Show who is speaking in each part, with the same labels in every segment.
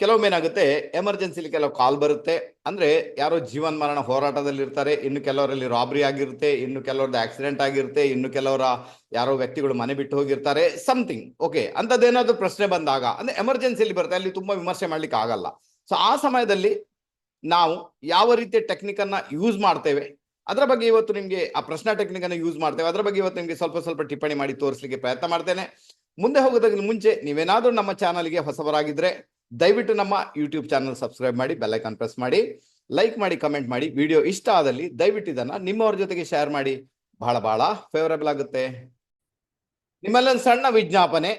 Speaker 1: ಕೆಲವೊಮ್ಮೆ ಏನಾಗುತ್ತೆ ಎಮರ್ಜೆನ್ಸಿಲಿ ಕೆಲವು ಕಾಲ್ ಬರುತ್ತೆ. ಅಂದ್ರೆ ಯಾರೋ ಜೀವನ್ ಮರಣ ಹೋರಾಟದಲ್ಲಿ ಇರ್ತಾರೆ ಇನ್ನು ಕೆಲವರಲ್ಲಿ ರಾಬರಿ ಆಗಿರುತ್ತೆ, ಇನ್ನು ಕೆಲವ್ರದ್ದು ಆಕ್ಸಿಡೆಂಟ್ ಆಗಿರುತ್ತೆ, ಇನ್ನು ಕೆಲವರ ಯಾರೋ ವ್ಯಕ್ತಿಗಳು ಮನೆ ಬಿಟ್ಟು ಹೋಗಿರ್ತಾರೆ ಸಮಥಿಂಗ್ ಓಕೆ ಅಂಥದ್ದೇನಾದರೂ ಪ್ರಶ್ನೆ ಬಂದಾಗ, ಅಂದ್ರೆ ಎಮರ್ಜೆನ್ಸಿಲಿ ಬರುತ್ತೆ, ಅಲ್ಲಿ ತುಂಬಾ ವಿಮರ್ಶೆ ಮಾಡ್ಲಿಕ್ಕೆ ಆಗಲ್ಲ. ಸೊ ಆ ಸಮಯದಲ್ಲಿ ನಾವು ಯಾವ ರೀತಿಯ ಟೆಕ್ನಿಕ್ ಯೂಸ್ ಮಾಡ್ತೇವೆ, ಅದರ ಬಗ್ಗೆ ಇವತ್ತು ನಿಮಗೆ ಆ ಪ್ರಶ್ನಾ ಟೆಕ್ನಿಕ್ ಅನ್ನು ಯೂಸ್ ಮಾಡ್ತೇವೆ, ಅದರ ಬಗ್ಗೆ ಇವತ್ತು ನಿಮಗೆ ಸ್ವಲ್ಪ ಸ್ವಲ್ಪ ಟಿಪ್ಪಣಿ ಮಾಡಿ ತೋರಿಸಲಿಕ್ಕೆ ಪ್ರಯತ್ನ ಮಾಡ್ತೇನೆ. ಮುಂದೆ ಹೋಗೋದಕ್ಕಿಂತ ಮುಂಚೆ ನೀವೇನಾದ್ರೂ ನಮ್ಮ ಚಾನಲ್ಗೆ ಹೊಸಬರಾಗಿದ್ರೆ ದಯವಿಟ್ಟು ನಮ್ಮ ಯೂಟ್ಯೂಬ್ ಚಾನಲ್ ಸಬ್ಸ್ಕ್ರೈಬ್ ಮಾಡಿ ಬೆಲ್ಲೈಕಾನ್ ಪ್ರೆಸ್ ಮಾಡಿ ಲೈಕ್ ಮಾಡಿ ಕಮೆಂಟ್ ಮಾಡಿ. ವಿಡಿಯೋ ಇಷ್ಟ ಆದಲ್ಲಿ ದಯವಿಟ್ಟು ಇದನ್ನ ನಿಮ್ಮವ್ರ ಜೊತೆಗೆ ಶೇರ್ ಮಾಡಿ. ಬಹಳ ಬಹಳ ಫೇವರೇಬಲ್ ಆಗುತ್ತೆ. ನಿಮ್ಮಲ್ಲೊಂದು ಸಣ್ಣ ವಿಜ್ಞಾಪನೆ.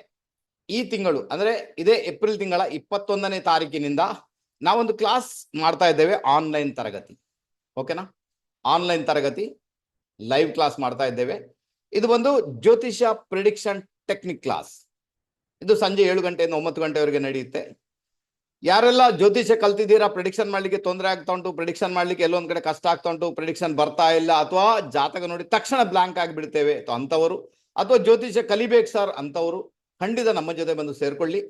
Speaker 1: ಈ ತಿಂಗಳು, ಅಂದ್ರೆ ಇದೇ ಏಪ್ರಿಲ್ ತಿಂಗಳ ಇಪ್ಪತ್ತೊಂದನೇ ತಾರೀಕಿನಿಂದ ನಾವೊಂದು ಕ್ಲಾಸ್ ಮಾಡ್ತಾ ಇದ್ದೇವೆ ಆನ್ಲೈನ್ ತರಗತಿ. ಓಕೆನಾ ಆನ್ಲೈನ್ ತರಗತಿ ಲೈವ್ ಕ್ಲಾಸ್ ಮಾಡ್ತಾ ಇದ್ದೇವೆ. ಇದು ಒಂದು ಜ್ಯೋತಿಷ ಪ್ರಿಡಿಕ್ಷನ್ ಟೆಕ್ನಿಕ್ ಕ್ಲಾಸ್ ಇದು ಸಂಜೆ ಏಳು ಗಂಟೆಯಿಂದ ಒಂಬತ್ತು ಗಂಟೆವರೆಗೆ ನಡೆಯುತ್ತೆ. ಯಾರೆಲ್ಲ ಜ್ಯೋತಿಷ್ಯ ಕಲ್ತಿದ್ದೀರಾ ಪ್ರಿಡಿಕ್ಷನ್ ಮಾಡ್ಲಿಕ್ಕೆ ತೊಂದರೆ ಆಗ್ತಾ ಉಂಟು ಪ್ರಿಡಿಕ್ಷನ್ ಮಾಡ್ಲಿಕ್ಕೆ ಎಲ್ಲೊಂದ್ ಕಡೆ ಕಷ್ಟ ಆಗ್ತಾ ಉಂಟು ಪ್ರಿಡಿಕ್ಷನ್ ಬರ್ತಾ ಇಲ್ಲ, ಅಥವಾ ಜಾತಕ ನೋಡಿ ತಕ್ಷಣ ಬ್ಲಾಂಕ್ ಆಗಿಬಿಡ್ತೇವೆ ಅಂತವರು. ಅಥವಾ ಜ್ಯೋತಿಷ್ಯ ಕಲಿಬೇಕು ಸರ್ ಅಂತವರು. ಖಂಡಿತ ನಮ್ಮ ಜೊತೆ ಬಂದು ಸೇರ್ಕೊಳ್ಳಿ.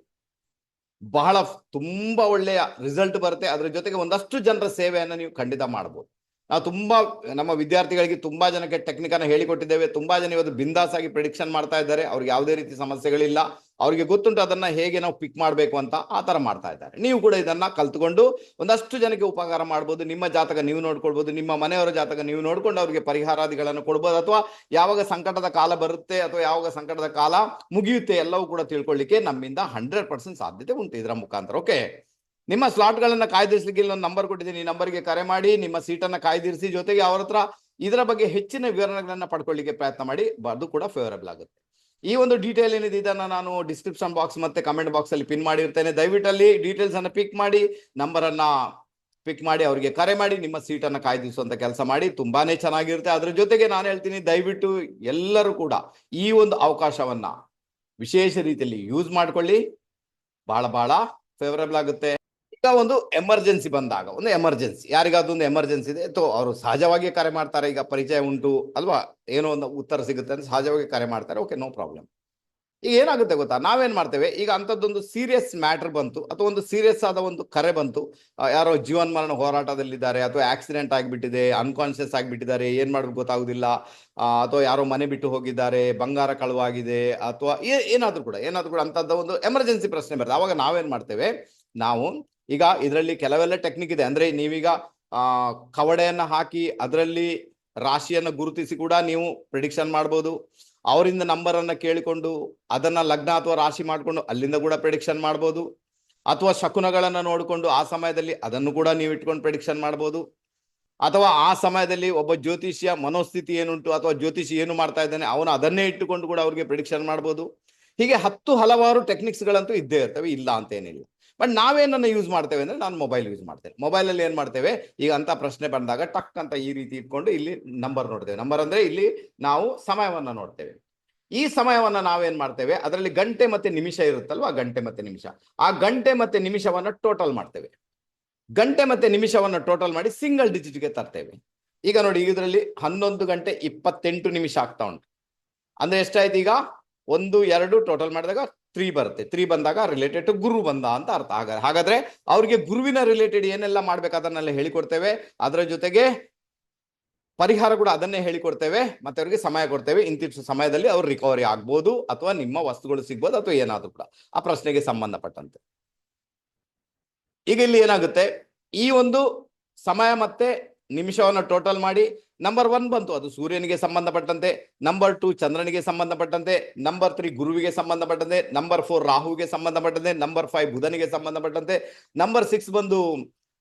Speaker 1: ಬಹಳ ತುಂಬಾ ಒಳ್ಳೆಯ ರಿಸಲ್ಟ್ ಬರುತ್ತೆ. ಅದ್ರ ಜೊತೆಗೆ ಒಂದಷ್ಟು ಜನರ ಸೇವೆಯನ್ನು ನೀವು ಖಂಡಿತ ಮಾಡ್ಬೋದು. ನಾವು ತುಂಬಾ, ನಮ್ಮ ವಿದ್ಯಾರ್ಥಿಗಳಿಗೆ ತುಂಬಾ ಜನಕ್ಕೆ ಟೆಕ್ನಿಕ್ ಹೇಳಿಕೊಟ್ಟಿದ್ದೇವೆ. ತುಂಬಾ ಜನ ಇವತ್ತು ಬಿಂದಾಸ್ ಆಗಿ ಪ್ರಿಡಿಕ್ಷನ್ ಮಾಡ್ತಾ ಇದ್ದಾರೆ. ಅವ್ರಿಗೆ ಯಾವುದೇ ರೀತಿ ಸಮಸ್ಯೆಗಳಿಲ್ಲ. ಅವ್ರಿಗೆ ಗೊತ್ತುಂಟು ಅದನ್ನ ಹೇಗೆ ನಾವು ಪಿಕ್ ಮಾಡಬೇಕು ಅಂತ ಆ ತರ ಮಾಡ್ತಾ ಇದ್ದಾರೆ. ನೀವು ಕೂಡ ಇದನ್ನ ಕಲ್ತ್ಕೊಂಡು ಒಂದಷ್ಟು ಜನಕ್ಕೆ ಉಪಕಾರ ಮಾಡ್ಬೋದು. ನಿಮ್ಮ ಜಾತಕ ನೀವು ನೋಡ್ಕೊಳ್ಬಹುದು ನಿಮ್ಮ ಮನೆಯವರ ಜಾತಕ ನೀವು ನೋಡ್ಕೊಂಡು ಅವರಿಗೆ ಪರಿಹಾರಾದಿಗಳನ್ನು ಕೊಡ್ಬೋದು ಅಥವಾ ಯಾವಾಗ ಸಂಕಟದ ಕಾಲ ಬರುತ್ತೆ ಅಥವಾ ಯಾವಾಗ ಸಂಕಟದ ಕಾಲ ಮುಗಿಯುತ್ತೆ ಎಲ್ಲವೂ ಕೂಡ ತಿಳ್ಕೊಳ್ಳಿಕ್ಕೆ ನಮ್ಮಿಂದ ಹಂಡ್ರೆಡ್ ಪರ್ಸೆಂಟ್ ಸಾಧ್ಯತೆ ಉಂಟು ಇದರ ಮುಖಾಂತರ. ಓಕೆ ನಿಮ್ಮ ಸ್ಲಾಟ್ಗಳನ್ನ ಕಾಯ್ದಿರಿಸಲಿಕ್ಕೆ ಇಲ್ಲೊಂದು ನಂಬರ್ ಕೊಟ್ಟಿದ್ದೀನಿ. ಈ ನಂಬರ್ಗೆ ಕರೆ ಮಾಡಿ, ನಿಮ್ಮ ಸೀಟನ್ನ ಕಾಯ್ದಿರಿಸಿ ಜೊತೆಗೆ ಅವ್ರ ಹತ್ರ ಇದರ ಬಗ್ಗೆ ಹೆಚ್ಚಿನ ವಿವರಣೆಗಳನ್ನ ಪಡ್ಕೊಳ್ಳಿಕ್ಕೆ ಪ್ರಯತ್ನ ಮಾಡಿ. ಅದು ಕೂಡ ಫೇವರಬಲ್ ಆಗುತ್ತೆ. ಈ ಒಂದು ಡೀಟೇಲ್ ಏನಿದೆ, ಇದನ್ನ ನಾನು ಡಿಸ್ಕ್ರಿಪ್ಷನ್ ಬಾಕ್ಸ್ ಮತ್ತೆ ಕಮೆಂಟ್ ಬಾಕ್ಸ್ ಅಲ್ಲಿ ಪಿನ್ ಮಾಡಿರ್ತೇನೆ. ದಯವಿಟ್ಟು ಅಲ್ಲಿ ಡೀಟೇಲ್ಸ್ ಅನ್ನ ಪಿಕ್ ಮಾಡಿ ನಂಬರ್ ಅನ್ನ ಪಿಕ್ ಮಾಡಿ, ಅವರಿಗೆ ಕರೆ ಮಾಡಿ, ನಿಮ್ಮ ಸೀಟನ್ನ ಕಾಯ್ದಿರಿಸುವಂತ ಕೆಲಸ ಮಾಡಿ. ತುಂಬಾನೇ ಚೆನ್ನಾಗಿರುತ್ತೆ. ಅದ್ರ ಜೊತೆಗೆ ನಾನು ಹೇಳ್ತೀನಿ, ದಯವಿಟ್ಟು ಎಲ್ಲರೂ ಕೂಡ ಈ ಒಂದು ಅವಕಾಶವನ್ನ ವಿಶೇಷ ರೀತಿಯಲ್ಲಿ ಯೂಸ್ ಮಾಡ್ಕೊಳ್ಳಿ. ಬಹಳ ಬಹಳ ಫೇವರಬಲ್ ಆಗುತ್ತೆ. ಈಗ ಒಂದು ಎಮರ್ಜೆನ್ಸಿ ಬಂದಾಗ, ಒಂದು ಎಮರ್ಜೆನ್ಸಿ. ಯಾರಿಗಾದೊಂದು ಎಮರ್ಜೆನ್ಸಿ ಇದೆ ಅಥವಾ ಅವರು ಸಹಜವಾಗಿ ಕರೆ ಮಾಡ್ತಾರೆ, ಈಗ ಪರಿಚಯ ಉಂಟು, ಅಲ್ವಾ? ಏನೋ ಒಂದು ಉತ್ತರ ಸಿಗುತ್ತೆ ಅಂತ ಸಹಜವಾಗಿ ಕರೆ ಮಾಡ್ತಾರೆ ಓಕೆ ನೋ ಪ್ರಾಬ್ಲಮ್ ಈಗ ಏನಾಗುತ್ತೆ ಗೊತ್ತಾ? ನಾವೇನ್ ಮಾಡ್ತೇವೆ? ಈಗ ಅಂಥದ್ದೊಂದು ಸೀರಿಯಸ್ ಮ್ಯಾಟರ್ ಬಂತು, ಅಥವಾ ಒಂದು ಸೀರಿಯಸ್ ಆದ ಒಂದು ಕರೆ ಬಂತು. ಯಾರೋ ಜೀವನ್ ಮರಣ ಹೋರಾಟದಲ್ಲಿದ್ದಾರೆ, ಅಥವಾ ಆಕ್ಸಿಡೆಂಟ್ ಆಗಿಬಿಟ್ಟಿದೆ ಅನ್ಕಾನ್ಶಿಯಸ್ ಆಗಿಬಿಟ್ಟಿದ್ದಾರೆ, ಏನ್ ಮಾಡೋದು ಗೊತ್ತಾಗುದಿಲ್ಲ. ಅಥವಾ ಯಾರೋ ಮನೆ ಬಿಟ್ಟು ಹೋಗಿದ್ದಾರೆ, ಬಂಗಾರ ಕಳುವಾಗಿದೆ, ಅಥವಾ ಏನಾದರೂ ಏನಾದ್ರೂ ಕೂಡ ಏನಾದ್ರೂ ಕೂಡ ಅಂತದ್ದು ಒಂದು ಎಮರ್ಜೆನ್ಸಿ ಪ್ರಶ್ನೆ ಬರ್ತದೆ. ಅವಾಗ ನಾವೇನ್ ಮಾಡ್ತೇವೆ? ನಾವು ಈಗ ಇದರಲ್ಲಿ ಕೆಲವೆಲ್ಲ ಟೆಕ್ನಿಕ್ ಇದೆ. ಅಂದ್ರೆ ನೀವೀಗ, ಆ, ಕವಡೆಯನ್ನ ಹಾಕಿ ಅದರಲ್ಲಿ ರಾಶಿಯನ್ನ ಗುರುತಿಸಿ ಕೂಡ ನೀವು ಪ್ರಿಡಿಕ್ಷನ್ ಮಾಡ್ಬೋದು. ಅವರಿಂದ ನಂಬರ್ ಅನ್ನ ಕೇಳಿಕೊಂಡು ಅದನ್ನ ಲಗ್ನ ಅಥವಾ ರಾಶಿ ಮಾಡಿಕೊಂಡು ಅಲ್ಲಿಂದ ಕೂಡ ಪ್ರಿಡಿಕ್ಷನ್ ಮಾಡ್ಬೋದು. ಅಥವಾ ಶಕುನಗಳನ್ನ ನೋಡಿಕೊಂಡು ಆ ಸಮಯದಲ್ಲಿ ಅದನ್ನು ಕೂಡ ನೀವು ಇಟ್ಕೊಂಡು ಪ್ರಿಡಿಕ್ಷನ್ ಮಾಡ್ಬೋದು. ಅಥವಾ ಆ ಸಮಯದಲ್ಲಿ ಒಬ್ಬ ಜ್ಯೋತಿಷಿಯ ಮನೋಸ್ಥಿತಿ ಏನುಂಟು ಅಥವಾ ಜ್ಯೋತಿಷಿ ಏನು ಮಾಡ್ತಾ ಇದ್ದಾನೆ, ಅವನು ಅದನ್ನೇ ಇಟ್ಟುಕೊಂಡು ಕೂಡ ಅವ್ರಿಗೆ ಪ್ರಿಡಿಕ್ಷನ್ ಮಾಡ್ಬೋದು. ಹೀಗೆ ಹತ್ತು ಹಲವಾರು ಟೆಕ್ನಿಕ್ಸ್ ಗಳಂತೂ ಇದ್ದೇ ಇರ್ತವೆ. ಇಲ್ಲ ಅಂತ ಏನಿಲ್ಲ ಬಟ್ ನಾವೇನನ್ನ ಯೂಸ್ ಮಾಡ್ತೇವೆ ಅಂದ್ರೆ ನಾನು ಮೊಬೈಲ್ ಯೂಸ್ ಮಾಡ್ತೇನೆ. ಮೊಬೈಲ್ ಅಲ್ಲಿ ಏನ್ ಮಾಡ್ತೇವೆ? ಈಗ ಅಂತ ಪ್ರಶ್ನೆ ಬಂದಾಗ ಟಕ್ ಅಂತ ಈ ರೀತಿ ಇಟ್ಕೊಂಡು ಇಲ್ಲಿ ನಂಬರ್ ನೋಡ್ತೇವೆ. ನಂಬರ್ ಅಂದ್ರೆ ಇಲ್ಲಿ ನಾವು ಸಮಯವನ್ನ ನೋಡ್ತೇವೆ. ಈ ಸಮಯವನ್ನ ನಾವೇನ್ ಮಾಡ್ತೇವೆ? ಅದರಲ್ಲಿ ಗಂಟೆ ಮತ್ತೆ ನಿಮಿಷ ಇರುತ್ತಲ್ವ? ಗಂಟೆ ಮತ್ತೆ ನಿಮಿಷ. ಆ ಗಂಟೆ ಮತ್ತೆ ನಿಮಿಷವನ್ನ ಟೋಟಲ್ ಮಾಡ್ತೇವೆ. ಗಂಟೆ ಮತ್ತೆ ನಿಮಿಷವನ್ನ ಟೋಟಲ್ ಮಾಡಿ ಸಿಂಗಲ್ ಡಿಜಿಟ್ಗೆ ತರ್ತೇವೆ. ಈಗ ನೋಡಿ, ಇದರಲ್ಲಿ ಹನ್ನೊಂದು ಗಂಟೆ ಇಪ್ಪತ್ತೆಂಟು ನಿಮಿಷ ಆಗ್ತಾ ಉಂಟು. ಅಂದ್ರೆ ಎಷ್ಟಾಯ್ತು ಈಗ? ಒಂದು, ಎರಡು ಟೋಟಲ್ ಮಾಡಿದಾಗ ತ್ರೀ ಬರುತ್ತೆ. ತ್ರೀ ಬಂದಾಗ ರಿಲೇಟೆಡ್ ಟು ಗುರು ಬಂದ ಅಂತ ಅರ್ಥ ಆಗ, ಹಾಗಾದ್ರೆ ಅವ್ರಿಗೆ ಗುರುವಿನ ರಿಲೇಟೆಡ್ ಏನೆಲ್ಲ ಮಾಡ್ಬೇಕು ಅದನ್ನೆಲ್ಲ ಹೇಳಿಕೊಡ್ತೇವೆ. ಅದರ ಜೊತೆಗೆ ಪರಿಹಾರ ಕೂಡ ಅದನ್ನೇ ಹೇಳಿಕೊಡ್ತೇವೆ. ಮತ್ತೆ ಅವ್ರಿಗೆ ಸಮಯ ಕೊಡ್ತೇವೆ. ಇಂತಿಷ್ಟು ಸಮಯದಲ್ಲಿ ಅವ್ರು ರಿಕವರಿ ಆಗ್ಬೋದು ಅಥವಾ ನಿಮ್ಮ ವಸ್ತುಗಳು ಸಿಗ್ಬೋದು ಅಥವಾ ಏನಾದ್ರು ಕೂಡ ಆ ಪ್ರಶ್ನೆಗೆ ಸಂಬಂಧಪಟ್ಟಂತೆ. ಈಗ ಇಲ್ಲಿ ಏನಾಗುತ್ತೆ? ಈ ಒಂದು ಸಮಯ ಮತ್ತೆ ನಿಮಿಷವನ್ನು ಟೋಟಲ್ ಮಾಡಿ ನಂಬರ್ ಒನ್ ಬಂತು. ಅದು ಸೂರ್ಯನಿಗೆ ಸಂಬಂಧಪಟ್ಟಂತೆ. ನಂಬರ್ ಟು ಚಂದ್ರನಿಗೆ ಸಂಬಂಧಪಟ್ಟಂತೆ. ನಂಬರ್ ತ್ರೀ ಗುರುವಿಗೆ ಸಂಬಂಧಪಟ್ಟಂತೆ. ನಂಬರ್ ಫೋರ್ ರಾಹುಗೆ ಸಂಬಂಧಪಟ್ಟಂತೆ. ನಂಬರ್ ಫೈವ್ ಬುಧನಿಗೆ ಸಂಬಂಧಪಟ್ಟಂತೆ. ನಂಬರ್ ಸಿಕ್ಸ್ ಬಂದು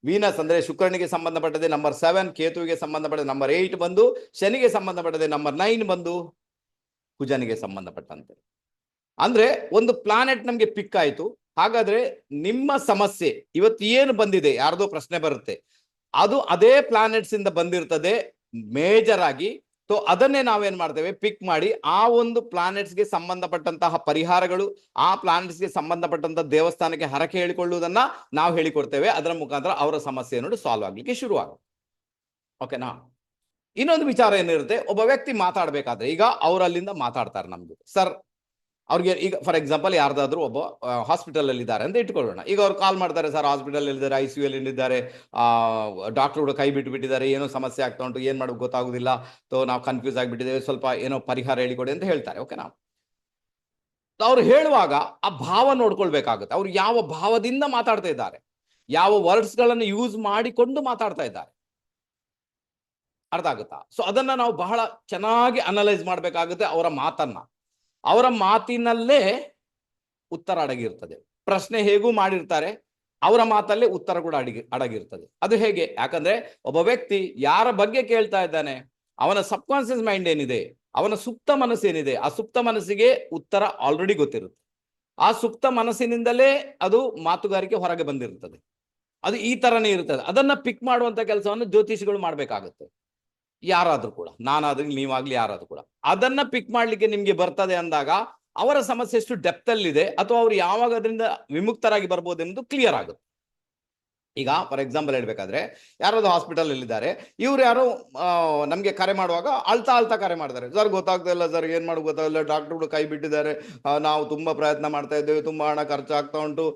Speaker 1: ವೀನಸ್ ಅಂದ್ರೆ ಶುಕ್ರನಿಗೆ ಸಂಬಂಧಪಟ್ಟದೆ ನಂಬರ್ ಸೆವೆನ್ ಕೇತುವಿಗೆ ಸಂಬಂಧಪಟ್ಟದೆ ನಂಬರ್ ಏಟ್ ಬಂದು ಶನಿಗೆ ಸಂಬಂಧಪಟ್ಟದೆ ನಂಬರ್ ನೈನ್ ಬಂದು ಕುಜನಿಗೆ ಸಂಬಂಧಪಟ್ಟಂತೆ. ಅಂದ್ರೆ ಒಂದು ಪ್ಲಾನೆಟ್ ನಮ್ಗೆ ಪಿಕ್ ಆಯ್ತು. ಹಾಗಾದ್ರೆ ನಿಮ್ಮ ಸಮಸ್ಯೆ, ಇವತ್ತು ಏನು ಬಂದಿದೆ? ಯಾರ್ದೋ ಪ್ರಶ್ನೆ ಬರುತ್ತೆ. ಅದು ಅದೇ ಪ್ಲಾನೆಟ್ಸ್ ಇಂದ ಬಂದಿರ್ತದೆ. ಮೇಜರ್ ಆಗಿ ಸೊ ಅದನ್ನೇ ನಾವೇನ್ ಮಾಡ್ತೇವೆ? ಪಿಕ್ ಮಾಡಿ ಆ ಒಂದು ಪ್ಲಾನೆಟ್ಸ್ಗೆ ಸಂಬಂಧಪಟ್ಟಂತಹ ಪರಿಹಾರಗಳು, ಆ ಪ್ಲಾನೆಟ್ಸ್ಗೆ ಸಂಬಂಧಪಟ್ಟಂತಹ ದೇವಸ್ಥಾನಕ್ಕೆ ಹರಕೆ ಹೇಳಿಕೊಳ್ಳುವುದನ್ನ ನಾವು ಹೇಳಿಕೊಡ್ತೇವೆ. ಅದರ ಮುಖಾಂತರ ಅವರ ಸಮಸ್ಯೆ ನೋಡಿ ಸಾಲ್ವ್ ಆಗ್ಲಿಕ್ಕೆ ಶುರುವಾಗುತ್ತೆ ಓಕೆನಾ ಇನ್ನೊಂದು ವಿಚಾರ ಏನಿರುತ್ತೆ? ಒಬ್ಬ ವ್ಯಕ್ತಿ ಮಾತಾಡ್ಬೇಕಾದ್ರೆ, ಈಗ ಅವರಲ್ಲಿಂದ ಮಾತಾಡ್ತಾರೆ ನಮ್ಗೆ. ಸರ್ ಅವ್ರಿಗೆ ಈಗ ಫಾರ್ ಎಕ್ಸಾಂಪಲ್ ಯಾರ್ದಾದ್ರೂ ಒಬ್ಬ ಹಾಸ್ಪಿಟಲ್ ಅಲ್ಲಿ ಇದ್ದಾರೆ ಅಂತ ಇಟ್ಕೊಳ್ಳೋಣ. ಈಗ ಅವ್ರು ಕಾಲ್ ಮಾಡ್ತಾರೆ, ಸರ್ ಹಾಸ್ಪಿಟಲ್ ಇದ್ದಾರೆ ಐ ಸಿ ಅಲ್ಲಿ ಆ ಡಾಕ್ಟರ್ ಕೈ ಬಿಟ್ಟು ಬಿಟ್ಟಿದ್ದಾರೆ ಏನೋ ಸಮಸ್ಯೆ ಆಗ್ತಾ ಉಂಟು, ಏನ್ ಮಾಡೋದು ಗೊತ್ತಾಗುದಿಲ್ಲ ಸೊ ನಾವು ಕನ್ಫ್ಯೂಸ್ ಆಗಿಬಿಟ್ಟಿದ್ದೇವೆ, ಸ್ವಲ್ಪ ಏನೋ ಪರಿಹಾರ ಹೇಳಿಕೊಡಿ ಅಂತ ಹೇಳ್ತಾರೆ ಓಕೆನಾ ಅವ್ರು ಹೇಳುವಾಗ ಆ ಭಾವ ನೋಡ್ಕೊಳ್ಬೇಕಾಗುತ್ತೆ. ಅವ್ರು ಯಾವ ಭಾವದಿಂದ ಮಾತಾಡ್ತಾ ಇದ್ದಾರೆ, ಯಾವ ವರ್ಡ್ಸ್ಗಳನ್ನು ಯೂಸ್ ಮಾಡಿಕೊಂಡು ಮಾತಾಡ್ತಾ ಇದ್ದಾರೆ. ಅರ್ಥ ಆಗುತ್ತಾ? ಸೊ ಅದನ್ನ ನಾವು ಬಹಳ ಚೆನ್ನಾಗಿ ಅನಲೈಸ್ ಮಾಡ್ಬೇಕಾಗುತ್ತೆ ಅವರ ಮಾತನ್ನ. ಅವರ ಮಾತಿನಲ್ಲೇ ಉತ್ತರ ಅಡಗಿರ್ತದೆ. ಪ್ರಶ್ನೆ ಹೇಗೂ ಮಾಡಿರ್ತಾರೆ, ಅವರ ಮಾತಲ್ಲೇ ಉತ್ತರ ಕೂಡ ಅಡಗಿ, ಅಡಗಿರ್ತದೆ. ಅದು ಹೇಗೆ? ಯಾಕಂದ್ರೆ ಒಬ್ಬ ವ್ಯಕ್ತಿ ಯಾರ ಬಗ್ಗೆ ಕೇಳ್ತಾ ಇದ್ದಾನೆ? ಅವನ ಸಬ್ ಕಾನ್ಸಿಯಸ್ ಮೈಂಡ್ ಏನಿದೆ? ಅವನ ಸುಪ್ತ ಮನಸ್ಸೇನಿದೆ ಆ ಸುಪ್ತ ಮನಸ್ಸಿಗೆ ಉತ್ತರ ಆಲ್ರೆಡಿ ಗೊತ್ತಿರುತ್ತೆ. ಆ ಸುಪ್ತ ಮನಸ್ಸಿನಿಂದಲೇ ಅದು ಮಾತುಗಾರಿಕೆ ಹೊರಗೆ ಬಂದಿರುತ್ತದೆ. ಅದು ಈ ತರನೇ ಇರ್ತದೆ. ಅದನ್ನ ಪಿಕ್ ಮಾಡುವಂತ ಕೆಲಸವನ್ನು ಜ್ಯೋತಿಷಿಗಳು ಮಾಡ್ಬೇಕಾಗುತ್ತೆ. ಯಾರಾದ್ರೂ ಕೂಡ. ನಾನಾದ್ರೂ ನೀವಾಗ್ಲಿ ಯಾರಾದ್ರೂ ಕೂಡ. ಅದನ್ನ ಪಿಕ್ ಮಾಡ್ಲಿಕ್ಕೆ ನಿಮ್ಗೆ ಬರ್ತದೆ ಅಂದಾಗ ಅವರ ಸಮಸ್ಯೆ ಎಷ್ಟು ಡೆಪ್ತ್ ಅಲ್ಲಿ ಇದೆ ಅಥವಾ ಅವ್ರು ಯಾವಾಗ ಅದರಿಂದ ವಿಮುಕ್ತರಾಗಿ ಬರ್ಬೋದು ಎಂದು ಕ್ಲಿಯರ್ ಆಗುತ್ತೆ. ಈಗ ಫಾರ್ ಎಕ್ಸಾಂಪಲ್ ಹೇಳ್ಬೇಕಾದ್ರೆ ಯಾರಾದ್ರು ಹಾಸ್ಪಿಟಲ್ ಇದ್ದಾರೆ, ಇವ್ರು ಯಾರೋ ನಮಗೆ ಕರೆ ಮಾಡುವಾಗ ಅಳ್ತಾ ಅಳ್ತಾ ಕರೆ ಮಾಡ್ತಾರೆ. ಸರ್ ಗೊತ್ತಾಗ್ತಾ ಇಲ್ಲ ಸರ್, ಏನ್ ಮಾಡೋದು ಗೊತ್ತಾಗಲ್ಲ ಡಾಕ್ಟರ್ಗಳು ಕೈ ಬಿಟ್ಟಿದ್ದಾರೆ ನಾವು ತುಂಬಾ ಪ್ರಯತ್ನ ಮಾಡ್ತಾ ಇದ್ದೇವೆ, ತುಂಬಾ ಹಣ ಖರ್ಚಾಗ್ತಾ ಉಂಟು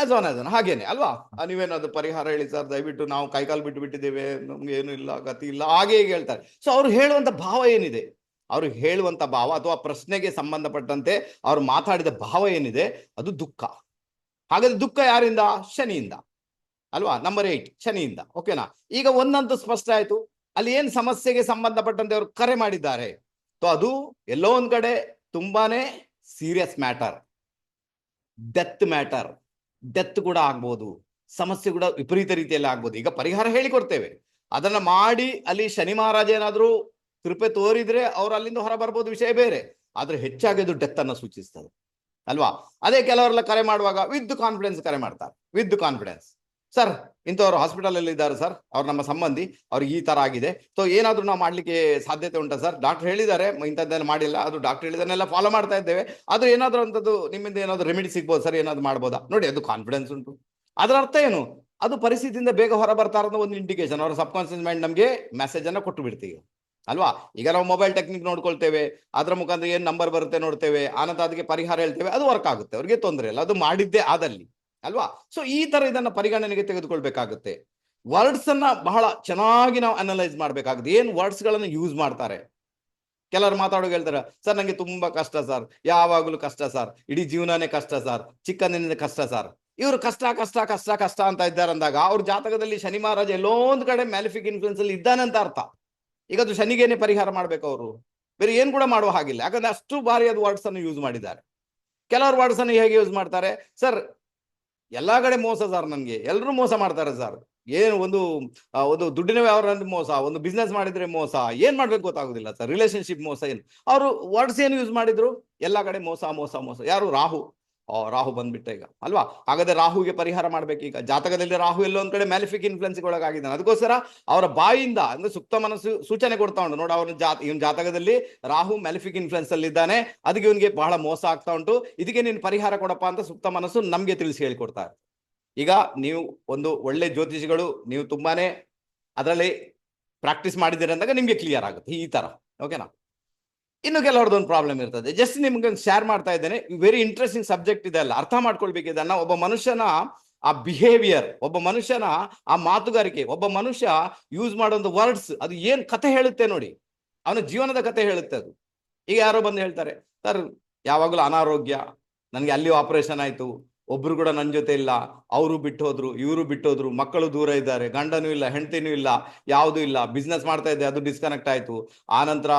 Speaker 1: ಆಸ್ ಆನ್ ಆಸ್ ಹಾಗೇನೆ ಅಲ್ವಾ? ನೀವೇನಾದ್ರು ಪರಿಹಾರ ಹೇಳಿ ಸರ್, ದಯವಿಟ್ಟು ನಾವು ಕೈಕಾಲು ಬಿಟ್ಟು ಬಿಟ್ಟಿದ್ದೇವೆ, ನಮ್ಗೆ ಏನು ಇಲ್ಲ, ಗತಿ ಇಲ್ಲ, ಹಾಗೆ ಹೀಗೆ ಹೇಳ್ತಾರೆ. ಸೊ ಅವ್ರು ಹೇಳುವಂತ ಭಾವ ಏನಿದೆ? ಅವ್ರು ಹೇಳುವಂತ ಭಾವ ಅಥವಾ ಪ್ರಶ್ನೆಗೆ ಸಂಬಂಧಪಟ್ಟಂತೆ ಅವ್ರು ಮಾತಾಡಿದ ಭಾವ ಏನಿದೆ? ಅದು ದುಃಖ. ಹಾಗಾದ್ರೆ ದುಃಖ ಯಾರಿಂದ? ಶನಿಯಿಂದ. ಅಲ್ವಾ? ನಂಬರ್ ಏಟ್ ಶನಿಯಿಂದ. ಓಕೆನಾ ಈಗ ಒಂದಂತ ಸ್ಪಷ್ಟ ಆಯ್ತು. ಅಲ್ಲಿ ಏನ್ ಸಮಸ್ಯೆಗೆ ಸಂಬಂಧಪಟ್ಟಂತೆ ಅವರು ಕರೆ ಮಾಡಿದ್ದಾರೆ? ಅದು ಎಲ್ಲೋ ಒಂದ್ ಕಡೆ ತುಂಬಾನೇ serious matter death matter death ಕೂಡ ಆಗ್ಬೋದು. ಸಮಸ್ಯೆ ಕೂಡ ವಿಪರೀತ ರೀತಿಯಲ್ಲಿ ಆಗ್ಬೋದು. ಈಗ ಪರಿಹಾರ ಹೇಳಿಕೊಡ್ತೇವೆ. ಅದನ್ನ ಮಾಡಿ ಅಲ್ಲಿ ಶನಿ ಮಹಾರಾಜ ಏನಾದ್ರೂ ಕೃಪೆ ತೋರಿದ್ರೆ ಅವ್ರು ಅಲ್ಲಿಂದ ಹೊರ ಬರ್ಬೋದು ವಿಷಯ ಬೇರೆ. ಆದ್ರೆ ಹೆಚ್ಚಾಗಿ ಅದು ಡೆತ್ ಅನ್ನ ಸೂಚಿಸ್ತದೆ. ಅಲ್ವಾ? ಅದೇ ಕೆಲವರೆಲ್ಲ ಕರೆ ಮಾಡುವಾಗ ವಿತ್ ಕಾನ್ಫಿಡೆನ್ಸ್ ಕರೆ ಮಾಡ್ತಾರೆ. ವಿತ್ ಕಾನ್ಫಿಡೆನ್ಸ್ ಸರ್, ಇಂಥವ್ರು ಹಾಸ್ಪಿಟಲಲ್ಲಿ ಇದ್ದಾರೆ ಸರ್. ಅವ್ರು ನಮ್ಮ ಸಂಬಂಧಿ. ಅವ್ರಿಗೆ ಈ ತರ ಆಗಿದೆ. ಸೊ ಏನಾದರೂ ನಾವು ಮಾಡ್ಲಿಕ್ಕೆ ಸಾಧ್ಯತೆ ಉಂಟಾ ಸರ್? ಡಾಕ್ಟರ್ ಹೇಳಿದ್ದಾರೆ. ಇಂಥದ್ದೆಲ್ಲ ಮಾಡಿಲ್ಲ. ಅದು ಡಾಕ್ಟರ್ ಹೇಳಿದನ್ನೆಲ್ಲ ಫಾಲೋ ಮಾಡ್ತಾ ಇದ್ದೇವೆ. ಅದು ಏನಾದರೂ ಅಂತದ್ದು ನಿಮ್ಮಿಂದ ಏನಾದರೂ ರೆಮಿಡಿ ಸಿಗ್ಬೋದು ಸರ್? ಏನಾದ್ರು ಮಾಡ್ಬೋದಾ? ನೋಡಿ, ಅದು ಕಾನ್ಫಿಡೆನ್ಸ್ ಉಂಟು. ಅದರ ಅರ್ಥ ಏನು? ಅದು ಪರಿಸ್ಥಿತಿಯಿಂದ ಬೇಗ ಹೊರ ಅನ್ನೋ ಒಂದು ಇಂಡಿಕೇಶನ್ ಅವರ ಸಬ್ ಕಾನ್ಶಿಯಸ್ ಮೈಂಡ್ ನಮಗೆ ಮೆಸೇಜ್ ಅನ್ನ ಕೊಟ್ಟು ಬಿಡ್ತೀವಿ. ಅಲ್ವಾ? ಈಗ ನಾವು ಮೊಬೈಲ್ ಟೆಕ್ನಿಕ್ ನೋಡ್ಕೊಳ್ತೇವೆ. ಅದರ ಮುಖಾಂತರ ಏನು ನಂಬರ್ ಬರುತ್ತೆ ನೋಡ್ತೇವೆ. ಆನಂತರ ಅದಕ್ಕೆ ಪರಿಹಾರ ಹೇಳ್ತೇವೆ. ಅದು ವರ್ಕ್ ಆಗುತ್ತೆ. ಅವ್ರಿಗೆ ತೊಂದರೆ ಇಲ್ಲ. ಅದು ಮಾಡಿದ್ದೇ ಆದಲ್ಲಿ. ಅಲ್ವಾ? ಸೊ ಈ ತರ ಇದನ್ನ ಪರಿಗಣನೆಗೆ ತೆಗೆದುಕೊಳ್ಬೇಕಾಗುತ್ತೆ. ವರ್ಡ್ಸ್ ಅನ್ನ ಬಹಳ ಚೆನ್ನಾಗಿ ನಾವು ಅನಲೈಸ್ ಮಾಡ್ಬೇಕಾಗುತ್ತೆ. ಏನ್ ವರ್ಡ್ಸ್ ಗಳನ್ನ ಯೂಸ್ ಮಾಡ್ತಾರೆ? ಕೆಲವರು ಮಾತಾಡೋಕೆ ಹೇಳ್ತಾರೆ, ಸರ್, ನಂಗೆ ತುಂಬಾ ಕಷ್ಟ, ಸರ್. ಯಾವಾಗಲೂ ಕಷ್ಟ, ಸರ್. ಇಡೀ ಜೀವನನೇ ಕಷ್ಟ, ಸರ್. ಚಿಕ್ಕಂದಿನಿಂದ ಕಷ್ಟ, ಸರ್. ಇವರು ಕಷ್ಟ ಕಷ್ಟ ಕಷ್ಟ ಕಷ್ಟ ಅಂತ ಇದ್ದಾರೆ ಅಂದಾಗ ಅವ್ರ ಜಾತಕದಲ್ಲಿ ಶನಿ ಮಹಾರಾಜ ಎಲ್ಲೋ ಕಡೆ ಮ್ಯಾಲಿಫಿಕ್ ಇನ್ಫ್ಲೂಯೆನ್ಸ್ ಅಲ್ಲಿ ಇದ್ದಾನೆ ಅರ್ಥ. ಈಗ ಅದು ಶನಿಗೇನೆ ಪರಿಹಾರ ಮಾಡ್ಬೇಕು ಅವರು. ಬೇರೆ ಏನ್ ಕೂಡ ಮಾಡುವ ಹಾಗಿಲ್ಲ. ಯಾಕಂದ್ರೆ ಅಷ್ಟು ಬಾರಿ ಅದು ವರ್ಡ್ಸ್ ಅನ್ನು ಯೂಸ್ ಮಾಡಿದ್ದಾರೆ. ಕೆಲವರು ವರ್ಡ್ಸ್ ಅನ್ನು ಹೇಗೆ ಯೂಸ್ ಮಾಡ್ತಾರೆ? ಸರ್ ಎಲ್ಲಾ ಕಡೆ ಮೋಸ ಸರ್ ನಮ್ಗೆ. ಎಲ್ಲರೂ ಮೋಸ ಮಾಡ್ತಾರೆ ಸರ್ ಏನು ಒಂದು ಒಂದು ದುಡ್ಡಿನ ವ್ಯವಹಾರ ಮೋಸ, ಒಂದು ಬಿಸ್ನೆಸ್ ಮಾಡಿದ್ರೆ ಮೋಸ, ಏನ್ ಮಾಡ್ಬೇಕು ಗೊತ್ತಾಗುದಿಲ್ಲ ಸರ್ ರಿಲೇಶನ್ಶಿಪ್ ಮೋಸ ಏನು? ಅವರು ವರ್ಡ್ಸ್ ಏನು ಯೂಸ್ ಮಾಡಿದ್ರು? ಎಲ್ಲಾ ಕಡೆ ಮೋಸ ಮೋಸ ಮೋಸ. ಯಾರು? ರಾಹು. ರಾಹು ಬಂದ್ಬಿಟ್ಟ ಈಗ. ಅಲ್ವಾ? ಹಾಗಾದ್ರೆ ರಾಹುಗೆ ಪರಿಹಾರ ಮಾಡ್ಬೇಕು ಈಗ. ಜಾತಕದಲ್ಲಿ ರಾಹು ಎಲ್ಲೋ ಒಂದ್ ಕಡೆ ಮ್ಯಾಲಿಫಿಕ್ ಇನ್ಫ್ಲುಯೆನ್ಸ್ ಒಳಗಾಗಿದ್ದಾನೆ. ಅದಕ್ಕೋಸ್ಕರ ಅವರ ಬಾಯಿಂದ ಅಂದ್ರೆ ಸುಪ್ತ ಮನಸ್ಸು ಸೂಚನೆ ಕೊಡ್ತಾ ಉಂಟು. ನೋಡು ಅವನ ಜಾತ, ಇವನ್ ಜಾತಕದಲ್ಲಿ ರಾಹು ಮ್ಯಾಲಿಫಿಕ್ ಇನ್ಫ್ಲುಯೆನ್ಸ್ ಅಲ್ಲಿ ಇದ್ದಾನೆ. ಅದಕ್ಕೆ ಇವನಿಗೆ ಬಹಳ ಮೋಸ ಆಗ್ತಾ ಉಂಟು. ಇದಕ್ಕೆ ನೀನ್ ಪರಿಹಾರ ಕೊಡಪ್ಪ ಅಂತ ಸುಪ್ತ ಮನಸ್ಸು ನಮ್ಗೆ ತಿಳಿಸಿ ಹೇಳ್ಕೊಡ್ತಾರೆ. ಈಗ ನೀವು ಒಂದು ಒಳ್ಳೆ ಜ್ಯೋತಿಷಿಗಳು, ನೀವು ತುಂಬಾನೇ ಅದರಲ್ಲಿ ಪ್ರಾಕ್ಟೀಸ್ ಮಾಡಿದ್ದೀರಿ ಅಂದಾಗ ನಿಮ್ಗೆ ಕ್ಲಿಯರ್ ಆಗುತ್ತೆ. ಈ ತರ. ಓಕೆನಾ ಇನ್ನು ಕೆಲವ್ರದ್ದು ಒಂದು ಪ್ರಾಬ್ಲಮ್ ಇರ್ತದೆ. ಜಸ್ಟ್ ನಿಮ್ಗೆ ಶೇರ್ ಮಾಡ್ತಾ ಇದ್ದೇನೆ. ವೆರಿ ಇಂಟ್ರೆಸ್ಟಿಂಗ್ ಸಬ್ಜೆಕ್ಟ್ ಇದೆ ಅಲ್ಲ. ಅರ್ಥ ಮಾಡ್ಕೊಳ್ಬೇಕು ಇದನ್ನ. ಒಬ್ಬ ಮನುಷ್ಯನ ಆ ಬಿಹೇವಿಯರ್ ಒಬ್ಬ ಮನುಷ್ಯನ ಆ ಮಾತುಗಾರಿಕೆ, ಒಬ್ಬ ಮನುಷ್ಯ ಯೂಸ್ ಮಾಡೋದು ವರ್ಡ್ಸ್ ಅದು ಏನ್ ಕತೆ ಹೇಳುತ್ತೆ ನೋಡಿ. ಅವನ ಜೀವನದ ಕತೆ ಹೇಳುತ್ತೆ ಅದು. ಈಗ ಯಾರೋ ಬಂದು ಹೇಳ್ತಾರೆ, ಸರ್, ಯಾವಾಗಲೂ ಅನಾರೋಗ್ಯ. ನನಗೆ ಅಲ್ಲಿ ಆಪರೇಷನ್ ಆಯ್ತು. ಒಬ್ರು ಕೂಡ ನನ್ನ ಜೊತೆ ಇಲ್ಲ, ಅವರು ಬಿಟ್ಟು ಹೋದ್ರು ಇವರು ಬಿಟ್ಟು ಹೋದ್ರು ಮಕ್ಕಳು ದೂರ ಇದ್ದಾರೆ, ಗಂಡನೂ ಇಲ್ಲ, ಹೆಂಡತಿನೂ ಇಲ್ಲ, ಯಾವುದು ಇಲ್ಲ ಬಿಸ್ನೆಸ್ ಮಾಡ್ತಾ ಇದ್ದೆ, ಅದು ಡಿಸ್ಕನೆಕ್ಟ್ ಆಯ್ತು. ಆ ನಂತರ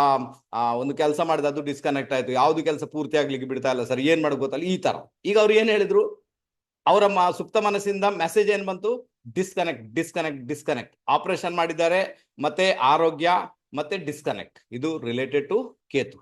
Speaker 1: ಒಂದು ಕೆಲಸ ಮಾಡಿದ, ಅದು ಡಿಸ್ಕನೆಕ್ಟ್ ಆಯ್ತು. ಯಾವ್ದು ಕೆಲಸ ಪೂರ್ತಿ ಆಗ್ಲಿಕ್ಕೆ ಬಿಡ್ತಾ ಇಲ್ಲ ಸರ್, ಏನ್ ಮಾಡೋದು ಗೊತ್ತಲ್ಲ, ಈ ತರ. ಈಗ ಅವ್ರು ಏನ್ ಹೇಳಿದ್ರು? ಅವರ ಸುಪ್ತ ಮನಸ್ಸಿಂದ ಮೆಸೇಜ್ ಏನ್ ಬಂತು? ಡಿಸ್ಕನೆಕ್ಟ್ ಡಿಸ್ಕನೆಕ್ಟ್ ಡಿಸ್ಕನೆಕ್ಟ್ ಆಪರೇಷನ್ ಮಾಡಿದ್ದಾರೆ, ಮತ್ತೆ ಆರೋಗ್ಯ, ಮತ್ತೆ ಡಿಸ್ಕನೆಕ್ಟ್ ಇದು ರಿಲೇಟೆಡ್ ಟು ಕೇತು.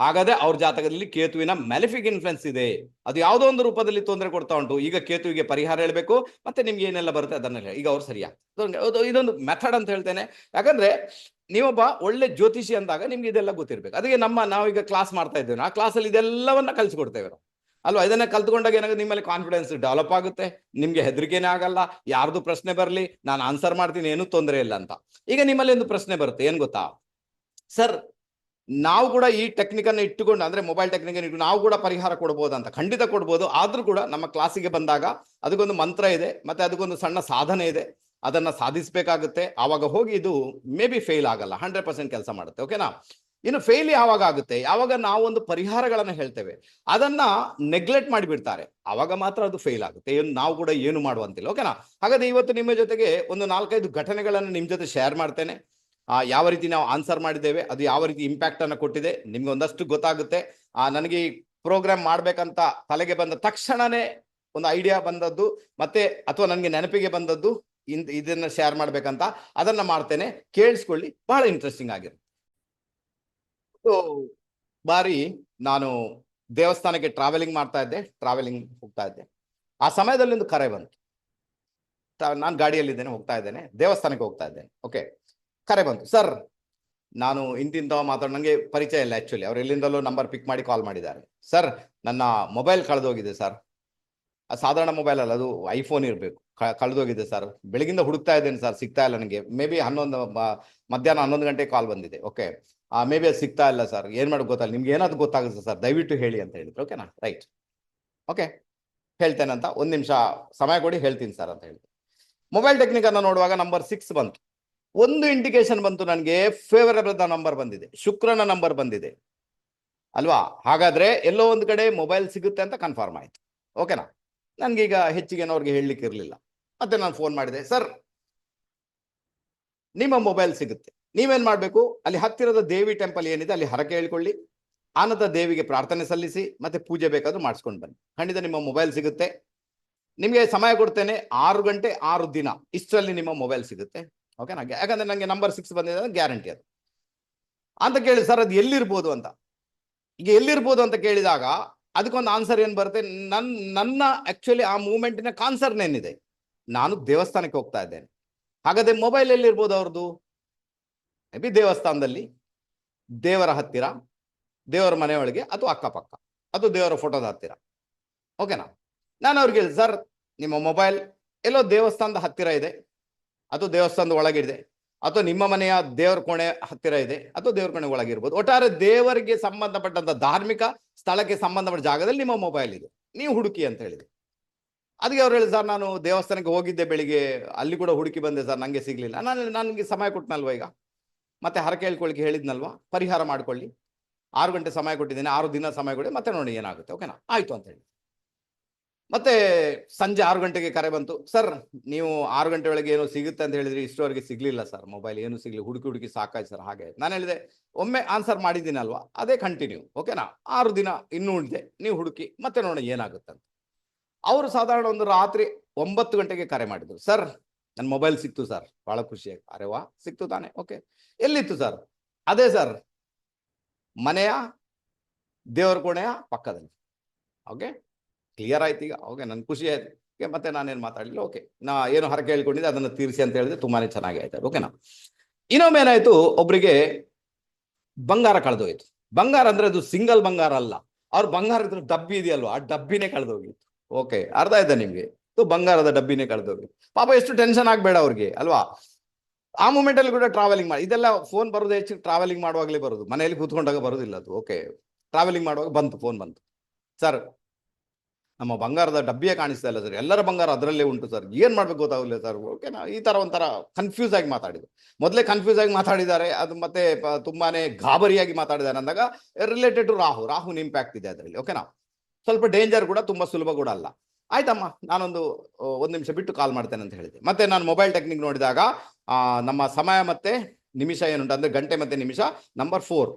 Speaker 1: ಹಾಗಾದ್ರೆ ಅವ್ರ ಜಾತಕದಲ್ಲಿ ಕೇತುವಿನ ಮೆಲಿಫಿಕ್ ಇನ್ಫ್ಲುಯೆನ್ಸ್ ಇದೆ. ಅದು ಯಾವುದೋ ಒಂದು ರೂಪದಲ್ಲಿ ತೊಂದರೆ ಕೊಡ್ತಾ ಉಂಟು. ಈಗ ಕೇತುವಿಗೆ ಪರಿಹಾರ ಹೇಳಬೇಕು, ಮತ್ತೆ ನಿಮ್ಗೆ ಏನೆಲ್ಲ ಬರುತ್ತೆ ಅದನ್ನ. ಈಗ ಅವ್ರು ಸರಿಯಾ? ಇದೊಂದು- ಇದು- ಇದೊಂದು ಮೆಥಡ್ ಅಂತ ಹೇಳ್ತೇನೆ. ಯಾಕಂದ್ರೆ ನೀವೊಬ್ಬ ಒಳ್ಳೆ ಜ್ಯೋತಿಷಿ ಅಂದಾಗ ನಿಮ್ಗೆ ಇದೆಲ್ಲ ಗೊತ್ತಿರ್ಬೇಕು. ಅದಕ್ಕೆ ನಮ್ಮ ನಾವೀಗ ಕ್ಲಾಸ್ ಮಾಡ್ತಾ ಇದ್ದೇವೆ. ಆ ಕ್ಲಾಸಲ್ಲಿ ಇದೆಲ್ಲವನ್ನ ಕಲಿಸ್ಕೊಡ್ತೇವೆ ಅಲ್ವಾ? ಇದನ್ನ ಕಲ್ತ್ಕೊಂಡಾಗ ಏನಾಗುತ್ತೆ? ನಿಮ್ಮಲ್ಲಿ ಕಾನ್ಫಿಡೆನ್ಸ್ ಡೆವಲಪ್ ಆಗುತ್ತೆ. ನಿಮ್ಗೆ ಹೆದರಿಕೆನೇ ಆಗಲ್ಲ. ಯಾರ್ದು ಪ್ರಶ್ನೆ ಬರಲಿ, ನಾನು ಆನ್ಸರ್ ಮಾಡ್ತೀನಿ. ಏನೂ ತೊಂದರೆ ಇಲ್ಲ ಅಂತ. ಈಗ ನಿಮ್ಮಲ್ಲಿ ಒಂದು ಪ್ರಶ್ನೆ ಬರುತ್ತೆ. ಏನ್ ಗೊತ್ತಾ? ಸರ್ ನಾವು ಕೂಡ ಈ ಟೆಕ್ನಿಕನ್ನು ಇಟ್ಟುಕೊಂಡು, ಅಂದರೆ ಮೊಬೈಲ್ ಟೆಕ್ನಿಕ್ ಇಟ್ಟು ನಾವು ಕೂಡ ಪರಿಹಾರ ಕೊಡ್ಬೋದು ಅಂತ, ಖಂಡಿತ ಕೊಡ್ಬೋದು. ಆದರೂ ಕೂಡ ನಮ್ಮ ಕ್ಲಾಸಿಗೆ ಬಂದಾಗ ಅದಕ್ಕೊಂದು ಮಂತ್ರ ಇದೆ, ಮತ್ತು ಅದಕ್ಕೊಂದು ಸಣ್ಣ ಸಾಧನೆ ಇದೆ. ಅದನ್ನು ಸಾಧಿಸಬೇಕಾಗುತ್ತೆ. ಆವಾಗ ಹೋಗಿ ಇದು ಮೇ ಬಿ ಫೇಲ್ ಆಗಲ್ಲ ಹಂಡ್ರೆಡ್ ಪರ್ಸೆಂಟ್ ಕೆಲಸ ಮಾಡುತ್ತೆ ಓಕೆನಾ ಇನ್ನು ಫೇಲ್ ಯಾವಾಗ ಆಗುತ್ತೆ? ಯಾವಾಗ ನಾವು ಒಂದು ಪರಿಹಾರಗಳನ್ನ ಹೇಳ್ತೇವೆ. ಅದನ್ನ ನೆಗ್ಲೆಕ್ಟ್ ಮಾಡಿಬಿಡ್ತಾರೆ. ಆವಾಗ ಮಾತ್ರ ಅದು ಫೇಲ್ ಆಗುತ್ತೆ. ಏನು ನಾವು ಕೂಡ ಏನು ಮಾಡುವಂತಿಲ್ಲ ಓಕೆನಾ ಹಾಗಾದ್ರೆ ಇವತ್ತು ನಿಮ್ಮ ಜೊತೆಗೆ ಒಂದು ನಾಲ್ಕೈದು ಘಟನೆಗಳನ್ನು ನಿಮ್ಮ ಜೊತೆ ಶೇರ್ ಮಾಡ್ತೇನೆ. ಯಾವ ರೀತಿ ನಾವು ಆನ್ಸರ್ ಮಾಡಿದ್ದೇವೆ ಅದು ಯಾವ ರೀತಿ ಇಂಪ್ಯಾಕ್ಟ್ ಅನ್ನು ಕೊಟ್ಟಿದೆ ನಿಮ್ಗೆ ಒಂದಷ್ಟು ಗೊತ್ತಾಗುತ್ತೆ. ಆ, ನನಗೆ ಈ ಪ್ರೋಗ್ರಾಮ್ ಮಾಡ್ಬೇಕಂತ ತಲೆಗೆ ಬಂದ ತಕ್ಷಣನೇ ಒಂದು ಐಡಿಯಾ ಬಂದದ್ದು ಮತ್ತೆ ಅಥವಾ ನನಗೆ ನೆನಪಿಗೆ ಬಂದದ್ದು ಇನ್- ಇದನ್ನ ಶೇರ್ ಮಾಡ್ಬೇಕಂತ ಅದನ್ನ ಮಾಡ್ತೇನೆ. ಕೇಳಿಸ್ಕೊಳ್ಳಿ ಬಹಳ ಇಂಟ್ರೆಸ್ಟಿಂಗ್ ಆಗಿರುತ್ತೆ. ಬಾರಿ ನಾನು ದೇವಸ್ಥಾನಕ್ಕೆ ಟ್ರಾವೆಲಿಂಗ್ ಮಾಡ್ತಾ ಇದ್ದೆ ಟ್ರಾವೆಲಿಂಗ್ ಹೋಗ್ತಾ ಇದ್ದೆ. ಆ ಸಮಯದಲ್ಲಿ ಒಂದು ಕರೆ ಬಂತು. ನಾನು ಗಾಡಿಯಲ್ಲಿದ್ದೇನೆ ಹೋಗ್ತಾ ಇದ್ದೇನೆ ದೇವಸ್ಥಾನಕ್ಕೆ ಹೋಗ್ತಾ ಇದ್ದೇನೆ. ಓಕೆ ಕರೆ ಬಂತು. ಸರ್, ನಾನು ಇಂತಿಂತವ ಮಾತಾಡೋ ನನಗೆ ಪರಿಚಯ ಇಲ್ಲ ಆ್ಯಕ್ಚುಲಿ ಅವ್ರು ಎಲ್ಲಿಂದಲೂ ನಂಬರ್ ಪಿಕ್ ಮಾಡಿ ಕಾಲ್ ಮಾಡಿದ್ದಾರೆ. ಸರ್, ನನ್ನ ಮೊಬೈಲ್ ಕಳೆದೋಗಿದೆ ಸರ್. ಸಾಧಾರಣ ಮೊಬೈಲ್ ಅಲ್ಲ, ಅದು ಐಫೋನ್ ಇರಬೇಕು. ಕಳೆದೋಗಿದೆ ಸರ್. ಬೆಳಗಿಂದ ಹುಡುಕ್ತಾ ಇದ್ದೇನೆ ಸರ್, ಸಿಗ್ತಾ ಇಲ್ಲ ನನಗೆ ಮೇ ಬಿ ಹನ್ನೊಂದು ಮಧ್ಯಾಹ್ನ ಹನ್ನೊಂದು ಗಂಟೆಗೆ ಕಾಲ್ ಬಂದಿದೆ. ಓಕೆ ಮೇ ಬಿ ಅದು ಸಿಗ್ತಾ ಇಲ್ಲ ಸರ್. ಏನು ಮಾಡೋದು ಗೊತ್ತಲ್ಲ ನಿಮ್ಗೆ ಏನಾದ್ರು ಗೊತ್ತಾಗುತ್ತೆ ಸರ್? ದಯವಿಟ್ಟು ಹೇಳಿ ಅಂತ ಹೇಳಿದ್ರು. ಓಕೆನಾ ರೈಟ್ ಓಕೆ ಹೇಳ್ತೇನೆ ಅಂತ ಒಂದು ನಿಮಿಷ ಸಮಯ ಕೊಡಿ, ಹೇಳ್ತೀನಿ ಸರ್ ಅಂತ ಹೇಳಿದ್ರು. ಮೊಬೈಲ್ ಟೆಕ್ನಿಕ್ ಅನ್ನು ನೋಡುವಾಗ ನಂಬರ್ ಸಿಕ್ಸ್ ಬಂತು. ಒಂದು ಇಂಡಿಕೇಶನ್ ಬಂತು ನನಗೆ ಫೇವರಬಲ್ ನಂಬರ್ ಬಂದಿದೆ, ಶುಕ್ರನ ನಂಬರ್ ಬಂದಿದೆ. ಅಲ್ವಾ? ಹಾಗಾದ್ರೆ ಎಲ್ಲೋ ಒಂದು ಕಡೆ ಮೊಬೈಲ್ ಸಿಗುತ್ತೆ ಅಂತ ಕನ್ಫರ್ಮ್ ಆಯ್ತು. ಓಕೆನಾ ನನ್ಗೀಗ ಹೆಚ್ಚಿಗೆ ಅವ್ರಿಗೆ ಹೇಳಲಿಕ್ಕೆ ಇರಲಿಲ್ಲ. ಮತ್ತೆ ನಾನು ಫೋನ್ ಮಾಡಿದೆ ಸರ್ ನಿಮ್ಮ ಮೊಬೈಲ್ ಸಿಗುತ್ತೆ. ನೀವೇನ್ ಮಾಡಬೇಕು? ಅಲ್ಲಿ ಹತ್ತಿರದ ದೇವಿ ಟೆಂಪಲ್ ಏನಿದೆ, ಅಲ್ಲಿ ಹರಕೆ ಹೇಳ್ಕೊಳ್ಳಿ. ಆನಂದ ದೇವಿಗೆ ಪ್ರಾರ್ಥನೆ ಸಲ್ಲಿಸಿ, ಮತ್ತೆ ಪೂಜೆ ಬೇಕಾದ್ರೂ ಮಾಡಿಸ್ಕೊಂಡು ಬನ್ನಿ. ಖಂಡಿತ ನಿಮ್ಮ ಮೊಬೈಲ್ ಸಿಗುತ್ತೆ. ನಿಮಗೆ ಸಮಯ ಕೊಡ್ತೇನೆ ಆರು ಗಂಟೆ ಆರು ದಿನ. ಇಷ್ಟರಲ್ಲಿ ನಿಮ್ಮ ಮೊಬೈಲ್ ಸಿಗುತ್ತೆ. ಓಕೆನಾ ಯಾಕಂದ್ರೆ ನನಗೆ ನಂಬರ್ ಸಿಕ್ಸ್ ಬಂದಿದೆ ಗ್ಯಾರಂಟಿ ಅದು. ಅಂತ ಕೇಳಿ, ಸರ್, ಅದು ಎಲ್ಲಿರ್ಬೋದು ಅಂತ? ಈಗ ಎಲ್ಲಿರ್ಬೋದು ಅಂತ ಕೇಳಿದಾಗ ಅದಕ್ಕೊಂದು ಆನ್ಸರ್ ಏನು ಬರುತ್ತೆ? ನನ್ನ ನನ್ನ ಆ್ಯಕ್ಚುಲಿ ಆ ಮೂಮೆಂಟಿನ ಕಾನ್ಸರ್ನ್ ಏನಿದೆ? ನಾನು ದೇವಸ್ಥಾನಕ್ಕೆ ಹೋಗ್ತಾ ಇದ್ದೇನೆ. ಹಾಗಾದ್ರೆ ಮೊಬೈಲ್ ಎಲ್ಲಿರ್ಬೋದು ಅವ್ರದ್ದು ಮೇ ಬಿ ದೇವಸ್ಥಾನದಲ್ಲಿ. ದೇವರ ಹತ್ತಿರ, ದೇವರ ಮನೆಯೊಳಗೆ ಅಥವಾ ಅಕ್ಕಪಕ್ಕ. ಅದು ದೇವರ ಫೋಟೋದ ಹತ್ತಿರ. ಓಕೆನಾ ನಾನು ಅವ್ರಿಗೆ ಹೇಳಿ, ಸರ್, ನಿಮ್ಮ ಮೊಬೈಲ್ ಎಲ್ಲೋ ದೇವಸ್ಥಾನದ ಹತ್ತಿರ ಇದೆ. ಅಥವಾ ದೇವಸ್ಥಾನದ ಒಳಗಿದೆ ಅಥವಾ ನಿಮ್ಮ ಮನೆಯ ದೇವರ ಕೋಣೆ ಹತ್ತಿರ ಇದೆ. ಅಥವಾ ದೇವರ ಕೋಣೆ ಒಳಗಿರ್ಬೋದು ಒಟ್ಟಾರೆ ದೇವರಿಗೆ ಸಂಬಂಧಪಟ್ಟಂತ ಧಾರ್ಮಿಕ ಸ್ಥಳಕ್ಕೆ ಸಂಬಂಧಪಟ್ಟ ಜಾಗದಲ್ಲಿ ನಿಮ್ಮ ಮೊಬೈಲ್ ಇದೆ. ನೀವು ಹುಡುಕಿ ಅಂತ ಹೇಳಿದೆ. ಅದಕ್ಕೆ ಅವ್ರು ಹೇಳಿ ಸರ್, ನಾನು ದೇವಸ್ಥಾನಕ್ಕೆ ಹೋಗಿದ್ದೆ ಬೆಳಿಗ್ಗೆ. ಅಲ್ಲಿ ಕೂಡ ಹುಡುಕಿ ಬಂದೆ, ಸರ್, ನಂಗೆ ಸಿಗ್ಲಿಲ್ಲ. ನಾನು, ನನಗೆ ಸಮಯ ಕೊಟ್ಟನಲ್ವ ಈಗ? ಮತ್ತೆ ಹರಕೆ ಹೇಳ್ಕೊಳ್ಳಿಕ್ಕೆ ಹೇಳಿದ್ನಲ್ವ? ಪರಿಹಾರ ಮಾಡ್ಕೊಳ್ಳಿ. ಆರು ಗಂಟೆ ಸಮಯ ಕೊಟ್ಟಿದ್ದೇನೆ. ಆರು ದಿನ ಸಮಯ ಕೊಡಿ. ಮತ್ತೆ ನೋಡಿ ಏನಾಗುತ್ತೆ. ಓಕೆನಾ? ಆಯ್ತು ಅಂತ ಹೇಳಿ ಮತ್ತೆ ಸಂಜೆ ಆರು ಗಂಟೆಗೆ ಕರೆ ಬಂತು. ಸರ್, ನೀವು ಆರು ಗಂಟೆ ಒಳಗೆ ಏನೋ ಸಿಗುತ್ತೆ ಅಂತ ಹೇಳಿದ್ರಿ, ಇಷ್ಟವರೆಗೆ ಸಿಗ್ಲಿಲ್ಲ ಸರ್ ಮೊಬೈಲ್ ಏನು ಸಿಗ್ಲಿ ಹುಡುಕಿ ಹುಡುಕಿ ಸಾಕಾಯ್ತು ಸರ್, ಹಾಗೆ. ನಾನು ಹೇಳಿದೆ, ಒಮ್ಮೆ ಆನ್ಸರ್ ಮಾಡಿದ್ದೀನಲ್ವಾ? ಅದೇ ಕಂಟಿನ್ಯೂ ಓಕೆನಾ ಆರು ದಿನ ಇನ್ನೂ ಉಳಿದೆ, ನೀವು ಹುಡುಕಿ ಮತ್ತೆ ನೋಡೋಣ ಏನಾಗುತ್ತೆ ಅಂತ. ಅವರು ಸಾಧಾರಣ ಒಂದು ರಾತ್ರಿ ಒಂಬತ್ತು ಗಂಟೆಗೆ ಕರೆ ಮಾಡಿದ್ರು. ಸರ್ ನನ್ನ ಮೊಬೈಲ್ ಸಿಕ್ತು ಸರ್ ಬಹಳ ಖುಷಿಯಾಗಿ ಅರೆ ವಾ, ಸಿಕ್ತು ತಾನೆ ಓಕೆ ಎಲ್ಲಿತ್ತು ಸರ್? ಅದೇ ಸರ್, ಮನೆಯ ದೇವರ ಕೋಣೆಯ ಪಕ್ಕದಲ್ಲಿ. ಓಕೆ? ಕ್ಲಿಯರ್ ಆಯ್ತು ಈಗ? ಓಕೆ ನನ್ ಖುಷಿ ಆಯ್ತು. ಓಕೆ ಮತ್ತೆ ನಾನೇನು ಮಾತಾಡಲಿಲ್ಲ? ಓಕೆ ನಾ ಏನು ಹರಕೆ ಹೇಳ್ಕೊಂಡಿದ್ದೆ, ಅದನ್ನು ತೀರಿಸಿ ಅಂತ ಹೇಳಿದ್ರೆ ತುಂಬಾನೇ ಚೆನ್ನಾಗಿ ಆಯ್ತು ಓಕೆನಾ ಇನ್ನೊಮ್ಮೆ ಏನಾಯ್ತು? ಒಬ್ರಿಗೆ ಬಂಗಾರ ಕಳೆದೋಯ್ತು ಬಂಗಾರ ಅಂದ್ರೆ ಅದು ಸಿಂಗಲ್ ಬಂಗಾರ ಅಲ್ಲ. ಅವ್ರ ಬಂಗಾರದ ಡಬ್ಬಿ ಇದೆಯಲ್ವಾ? ಆ ಡಬ್ಬಿನೇ ಕಳೆದೋಗಿತ್ತು ಓಕೆ ಅರ್ಥ ಆಯ್ತಾ ನಿಮ್ಗೆ? ಬಂಗಾರದ ಡಬ್ಬಿನೇ ಕಳೆದೋಗಿತ್ತು ಪಾಪ ಎಷ್ಟು ಟೆನ್ಷನ್ ಆಗ್ಬೇಡ ಅವ್ರಿಗೆ, ಅಲ್ವಾ? ಆ ಮೂಮೆಂಟ್ ಅಲ್ಲಿ ಕೂಡ ಟ್ರಾವೆಲಿಂಗ್ ಮಾಡಿ, ಇದೆಲ್ಲ ಫೋನ್ ಬರೋದು ಹೆಚ್ಚು ಟ್ರಾವೆಲಿಂಗ್ ಮಾಡುವಾಗಲೇ ಬರೋದು. ಮನೆಯಲ್ಲಿ ಕೂತ್ಕೊಂಡಾಗ ಬರೋದಿಲ್ಲ ಅದು. ಓಕೆ ಟ್ರಾವೆಲಿಂಗ್ ಮಾಡುವಾಗ ಬಂತು ಫೋನ್ ಬಂತು. ಸರ್ ನಮ್ಮ ಬಂಗಾರದ ಡಬ್ಬಿಯೇ ಕಾಣಿಸ್ತಾ ಇಲ್ಲ ಸರ್. ಎಲ್ಲರ ಬಂಗಾರ ಅದರಲ್ಲೇ ಉಂಟು ಸರ್. ಏನು ಮಾಡ್ಬೇಕು ಗೊತ್ತಾಗಲಿಲ್ಲ ಸರ್. ಓಕೆನಾ ಈ ತರ ಒಂಥರ ಕನ್ಫ್ಯೂಸ್ ಆಗಿ ಮಾತಾಡಿದ್ರು ಮೊದಲೇ ಕನ್ಫ್ಯೂಸ್ ಆಗಿ ಮಾತಾಡಿದ್ದಾರೆ. ಅದು ಮತ್ತೆ ತುಂಬಾನೇ ಗಾಬರಿಯಾಗಿ ಮಾತಾಡಿದ್ದಾರೆ ಅಂದಾಗ ರಿಲೇಟೆಡ್ ಟು ರಾಹು. ರಾಹುನ ಇಂಪ್ಯಾಕ್ಟ್ ಇದೆ ಅದರಲ್ಲಿ. ಓಕೆನಾ ಸ್ವಲ್ಪ ಡೇಂಜರ್ ಕೂಡ ತುಂಬಾ ಸುಲಭ ಕೂಡ ಅಲ್ಲ. ಆಯ್ತಮ್ಮ, ನಾನೊಂದು ಒಂದ್ ನಿಮಿಷ ಬಿಟ್ಟು ಕಾಲ್ ಮಾಡ್ತೇನೆ ಅಂತ ಹೇಳಿದೆ. ಮತ್ತೆ ನಾನು ಮೊಬೈಲ್ ಟೆಕ್ನಿಕ್ ನೋಡಿದಾಗ ನಮ್ಮ ಸಮಯ ಮತ್ತೆ ನಿಮಿಷ ಏನುಂಟು ಅಂದ್ರೆ ಗಂಟೆ ಮತ್ತೆ ನಿಮಿಷ ನಂಬರ್ ಫೋರ್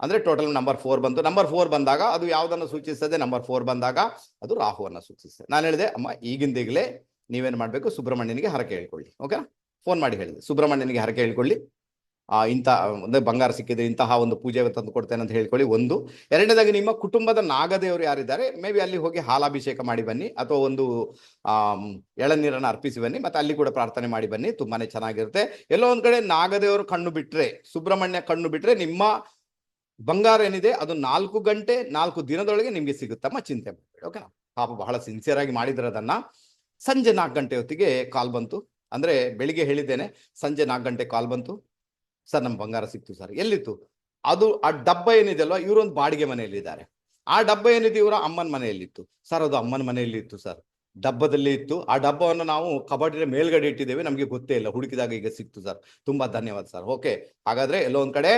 Speaker 1: ಅಂದ್ರೆ ಟೋಟಲ್ ನಂಬರ್ ಫೋರ್ ಬಂತು. ನಂಬರ್ ಫೋರ್ ಬಂದಾಗ ಅದು ಯಾವುದನ್ನು ಸೂಚಿಸ್ತದೆ? ನಂಬರ್ ಫೋರ್ ಬಂದಾಗ ಅದು ರಾಹುವನ್ನು ಸೂಚಿಸ್ತದೆ. ನಾನು ಹೇಳಿದೆ ಅಮ್ಮ ಈಗಿಂದೀಗಲೇ ನೀವೇನು ಮಾಡಬೇಕು? ಸುಬ್ರಹ್ಮಣ್ಯನಿಗೆ ಹರಕೆ ಹೇಳ್ಕೊಳ್ಳಿ ಓಕೆ ಫೋನ್ ಮಾಡಿ ಹೇಳಿದೆ. ಸುಬ್ರಹ್ಮಣ್ಯನಿಗೆ ಹರಕೆ ಹೇಳ್ಕೊಳ್ಳಿ. ಆ, ಇಂಥ ಅಂದ್ರೆ ಬಂಗಾರ ಸಿಕ್ಕಿದ್ರೆ ಇಂತಹ ಒಂದು ಪೂಜೆ ತಂದು ಕೊಡ್ತೇನೆ ಅಂತ ಹೇಳ್ಕೊಳ್ಳಿ. ಒಂದು. ಎರಡನೇದಾಗಿ ನಿಮ್ಮ ಕುಟುಂಬದ ನಾಗದೇವರು ಯಾರಿದ್ದಾರೆ? ಮೇ ಬಿ ಅಲ್ಲಿ ಹೋಗಿ ಹಾಲಾಭಿಷೇಕ ಮಾಡಿ ಬನ್ನಿ ಅಥವಾ ಒಂದು ಎಳನೀರನ್ನು ಅರ್ಪಿಸಿ ಬನ್ನಿ ಮತ್ತೆ ಅಲ್ಲಿ ಕೂಡ ಪ್ರಾರ್ಥನೆ ಮಾಡಿ ಬನ್ನಿ. ತುಂಬಾ ಚೆನ್ನಾಗಿರುತ್ತೆ. ಎಲ್ಲೋ ಒಂದು ಕಡೆ ನಾಗದೇವರು ಕಣ್ಣು ಬಿಟ್ಟರೆ ಸುಬ್ರಹ್ಮಣ್ಯ ಕಣ್ಣು ಬಿಟ್ಟರೆ ನಿಮ್ಮ ಬಂಗಾರ ಏನಿದೆ, ಅದು ನಾಲ್ಕು ಗಂಟೆ, ನಾಲ್ಕು ದಿನದೊಳಗೆ ನಿಮಗೆ ಸಿಗುತ್ತಮ್ಮ ಚಿಂತೆ ಮಾಡಬೇಡಿ ಓಕೆನಾ ಪಾಪ ಬಹಳ ಸಿನ್ಸಿಯರ್ ಆಗಿ ಮಾಡಿದ್ರೆ ಅದನ್ನ. ಸಂಜೆ ನಾಲ್ಕು ಗಂಟೆ ಹೊತ್ತಿಗೆ ಕಾಲ್ ಬಂತು. ಅಂದ್ರೆ ಬೆಳಿಗ್ಗೆ ಹೇಳಿದ್ದೇನೆ, ಸಂಜೆ ನಾಲ್ಕು ಗಂಟೆ ಕಾಲ್ ಬಂತು. ಸರ್ ನಮ್ಮ ಬಂಗಾರ ಸಿಕ್ತು ಸರ್. ಎಲ್ಲಿತ್ತು? ಅದು ಆ ಡಬ್ಬ ಏನಿದೆ ಅಲ್ವಾ, ಇವರೊಂದು ಬಾಡಿಗೆ ಮನೆಯಲ್ಲಿದ್ದಾರೆ. ಆ ಡಬ್ಬ ಏನಿದೆ ಇವರ ಅಮ್ಮನ ಮನೆಯಲ್ಲಿತ್ತು. ಸರ್, ಅದು ಅಮ್ಮನ ಮನೆಯಲ್ಲಿ ಇತ್ತು ಸರ್. ಡಬ್ಬದಲ್ಲಿ ಇತ್ತು. ಆ ಡಬ್ಬವನ್ನು ನಾವು ಕಬಡ್ಡಿನ ಮೇಲ್ಗಡೆ ಇಟ್ಟಿದ್ದೇವೆ, ನಮಗೆ ಗೊತ್ತೇ ಇಲ್ಲ. ಹುಡುಕಿದಾಗ ಈಗ ಸಿಕ್ತು ಸರ್. ತುಂಬಾ ಧನ್ಯವಾದ ಸರ್. ಓಕೆ ಹಾಗಾದ್ರೆ ಎಲ್ಲೋ ಒಂದ್ ಕಡೆ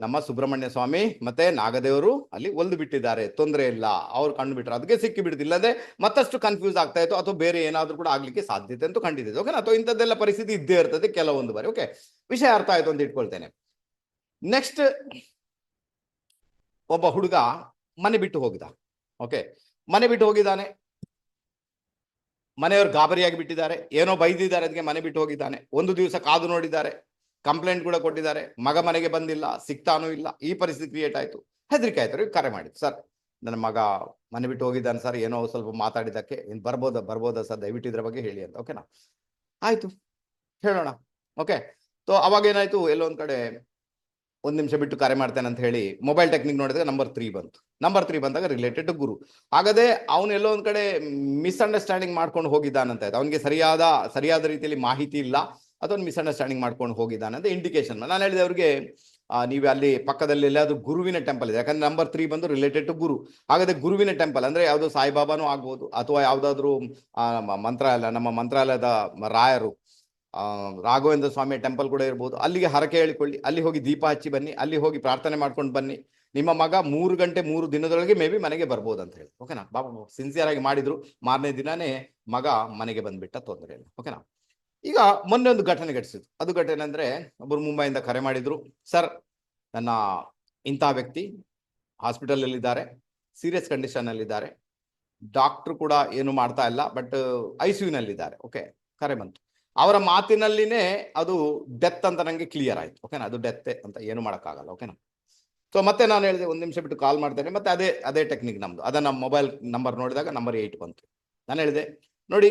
Speaker 1: ನಮ್ಮ ಸುಬ್ರಹ್ಮಣ್ಯ ಸ್ವಾಮಿ ಮತ್ತೆ ನಾಗದೇವರು ಅಲ್ಲಿ ಒಲ್ದು ಬಿಟ್ಟಿದ್ದಾರೆ. ತೊಂದರೆ ಇಲ್ಲ. ಅವ್ರು ಕಂಡು ಬಿಟ್ರು. ಅದಕ್ಕೆ ಸಿಕ್ಕಿ ಬಿಡ್ತಿಲ್ಲದೆ ಮತ್ತಷ್ಟು ಕನ್ಫ್ಯೂಸ್ ಆಗ್ತಾ ಇತ್ತು. ಅಥವಾ ಬೇರೆ ಏನಾದರೂ ಕೂಡ ಆಗ್ಲಿಕ್ಕೆ ಸಾಧ್ಯತೆ ಅಂತೂ ಓಕೆನಾ ಓಕೆ ಅಥವಾ ಇಂಥದ್ದೆಲ್ಲ ಪರಿಸ್ಥಿತಿ ಇದ್ದೇ ಇರ್ತದೆ ಕೆಲವೊಂದು ಬಾರಿ. ಓಕೆ ವಿಷಯ ಅರ್ಥ ಆಯ್ತು ಅಂತ ಇಟ್ಕೊಳ್ತೇನೆ. ನೆಕ್ಸ್ಟ್ ಒಬ್ಬ ಹುಡುಗ ಮನೆ ಬಿಟ್ಟು ಹೋಗಿದ. ಓಕೆ ಮನೆ ಬಿಟ್ಟು ಹೋಗಿದ್ದಾನೆ. ಮನೆಯವರು ಗಾಬರಿಯಾಗಿ ಬಿಟ್ಟಿದ್ದಾರೆ. ಏನೋ ಬೈದಿದ್ದಾರೆ. ಅದಕ್ಕೆ ಮನೆ ಬಿಟ್ಟು ಹೋಗಿದ್ದಾನೆ. ಒಂದು ದಿವಸ ಕಾದು ನೋಡಿದ್ದಾರೆ. ಕಂಪ್ಲೇಂಟ್ ಕೂಡ ಕೊಟ್ಟಿದ್ದಾರೆ. ಮಗ ಮನೆಗೆ ಬಂದಿಲ್ಲ ಸಿಗ್ತಾನೂ ಇಲ್ಲ. ಈ ಪರಿಸ್ಥಿತಿ ಕ್ರಿಯೇಟ್ ಆಯ್ತು. ಹೆದರಿಕೆ ಆಯ್ತು. ಕರೆ ಮಾಡಿದ್ದು. ಸರ್, ನನ್ನ ಮಗ ಮನೆ ಬಿಟ್ಟು ಹೋಗಿದ್ದಾನೆ ಸರ್. ಏನೋ ಸ್ವಲ್ಪ ಮಾತಾಡಿದ್ದಕ್ಕೆ. ಇನ್ನು ಬರ್ಬೋದಾ ಬರ್ಬೋದಾ ಸರ್? ದಯವಿಟ್ಟು ಇದ್ರ ಬಗ್ಗೆ ಹೇಳಿ ಅಂತ. ಓಕೆನಾ ಆಯ್ತು. ಹೇಳೋಣ. ಓಕೆ ಸೊ ಅವಾಗ ಏನಾಯ್ತು? ಎಲ್ಲೋ ಒಂದ್ ಕಡೆ ಒಂದು ನಿಮಿಷ ಬಿಟ್ಟು ಕರೆ ಮಾಡ್ತೇನೆ ಅಂತ ಹೇಳಿ ಮೊಬೈಲ್ ಟೆಕ್ನಿಕ್ ನೋಡಿದಾಗ ನಂಬರ್ ತ್ರೀ ಬಂತು. ನಂಬರ್ ತ್ರೀ ಬಂದಾಗ ರಿಲೇಟೆಡ್ ಟು ಗುರು. ಹಾಗಾದ್ರೆ ಅವನು ಎಲ್ಲೋ ಒಂದ್ ಕಡೆ ಮಿಸ್ಅಂಡರ್ಸ್ಟ್ಯಾಂಡಿಂಗ್ ಮಾಡ್ಕೊಂಡು ಹೋಗಿದ್ದಾನಂತ ಅವನಿಗೆ ಸರಿಯಾದ ಸರಿಯಾದ ರೀತಿಯಲ್ಲಿ ಮಾಹಿತಿ ಇಲ್ಲ. ಅಥವಾ ಮಿಸ್ಅಂಡರ್ಸ್ಟ್ಯಾಂಡಿಂಗ್ ಮಾಡ್ಕೊಂಡು ಹೋಗಿದ್ದಾನೆ ಅಂತ ಇಂಡಿಕೇಶನ್ ನಾನು ಹೇಳಿದೆ ಅವ್ರಿಗೆ ನೀವು ಅಲ್ಲಿ ಪಕ್ಕದಲ್ಲಿ ಅದು ಗುರುವಿನ ಟೆಂಪಲ್ ಇದೆ. ಯಾಕಂದ್ರೆ ನಂಬರ್ ತ್ರೀ ಬಂದು ರಿಲೇಟೆಡ್ ಟು ಗುರು. ಹಾಗಾದ್ರೆ ಗುರುವಿನ ಟೆಂಪಲ್ ಅಂದ್ರೆ ಯಾವುದು ಸಾಯಿಬಾಬಾನೂ ಆಗ್ಬೋದು ಅಥವಾ ಯಾವ್ದಾದ್ರು ಮಂತ್ರಾಲಯ ನಮ್ಮ ಮಂತ್ರಾಲಯದ ರಾಯರು ರಾಘವೇಂದ್ರ ಸ್ವಾಮಿಯ ಟೆಂಪಲ್ ಕೂಡ ಇರ್ಬೋದು. ಅಲ್ಲಿಗೆ ಹರಕೆ ಹೇಳಿಕೊಳ್ಳಿ. ಅಲ್ಲಿ ಹೋಗಿ ದೀಪ ಹಚ್ಚಿ ಬನ್ನಿ. ಅಲ್ಲಿ ಹೋಗಿ ಪ್ರಾರ್ಥನೆ ಮಾಡ್ಕೊಂಡು ಬನ್ನಿ. ನಿಮ್ಮ ಮಗ ಮೂರು ಗಂಟೆ ಮೂರು ದಿನದೊಳಗೆ ಮೇ ಬಿ ಮನೆಗೆ ಬರ್ಬೋದು ಅಂತ ಹೇಳಿ. ಓಕೆನಾ ಬಾಬಾ ಸಿನ್ಸಿಯರ್ ಆಗಿ ಮಾಡಿದ್ರು. ಮಾರನೇ ದಿನಾನೇ ಮಗ ಮನೆಗೆ ಬಂದ್ಬಿಟ್ಟ ತೊಂದರೆ ಇಲ್ಲ ಓಕೆನಾ ಈಗ ಮೊನ್ನೆ ಒಂದು ಘಟನೆ ಘಟಿಸಿತು ಅದು ಘಟನೆ ಅಂದ್ರೆ ಒಬ್ಬರು ಮುಂಬೈಯಿಂದ ಕರೆ ಮಾಡಿದ್ರು, ಸರ್, ನನ್ನ ಇಂಥ ವ್ಯಕ್ತಿ ಹಾಸ್ಪಿಟಲ್ ಇದ್ದಾರೆ ಸೀರಿಯಸ್ ಕಂಡೀಷನ್ ಅಲ್ಲಿ ಇದ್ದಾರೆ ಡಾಕ್ಟರ್ ಕೂಡ ಏನು ಮಾಡ್ತಾ ಇಲ್ಲ, ಬಟ್ ಐ ಸಿ ಯುನಲ್ಲಿದ್ದಾರೆ, ಓಕೆ, ಕರೆ ಬಂತು. ಅವರ ಮಾತಿನಲ್ಲಿನೇ ಅದು ಡೆತ್ ಅಂತ ನನಗೆ ಕ್ಲಿಯರ್ ಆಯ್ತು, ಓಕೆನಾ? ಅದು ಡೆತ್ ಅಂತ ಏನು ಮಾಡೋಕ್ಕಾಗಲ್ಲ, ಓಕೆನಾ? ಸೊ, ಮತ್ತೆ ನಾನು ಹೇಳಿದೆ, ಒಂದು ನಿಮಿಷ ಬಿಟ್ಟು ಕಾಲ್ ಮಾಡ್ತೇನೆ, ಮತ್ತೆ ಅದೇ ಅದೇ ಟೆಕ್ನಿಕ್ ನಮ್ಮದು ಅದನ್ನ ಮೊಬೈಲ್ ನಂಬರ್ ನೋಡಿದಾಗ ನಂಬರ್ ಏಯ್ಟ್ ಬಂತು. ನಾನು ಹೇಳಿದೆ, ನೋಡಿ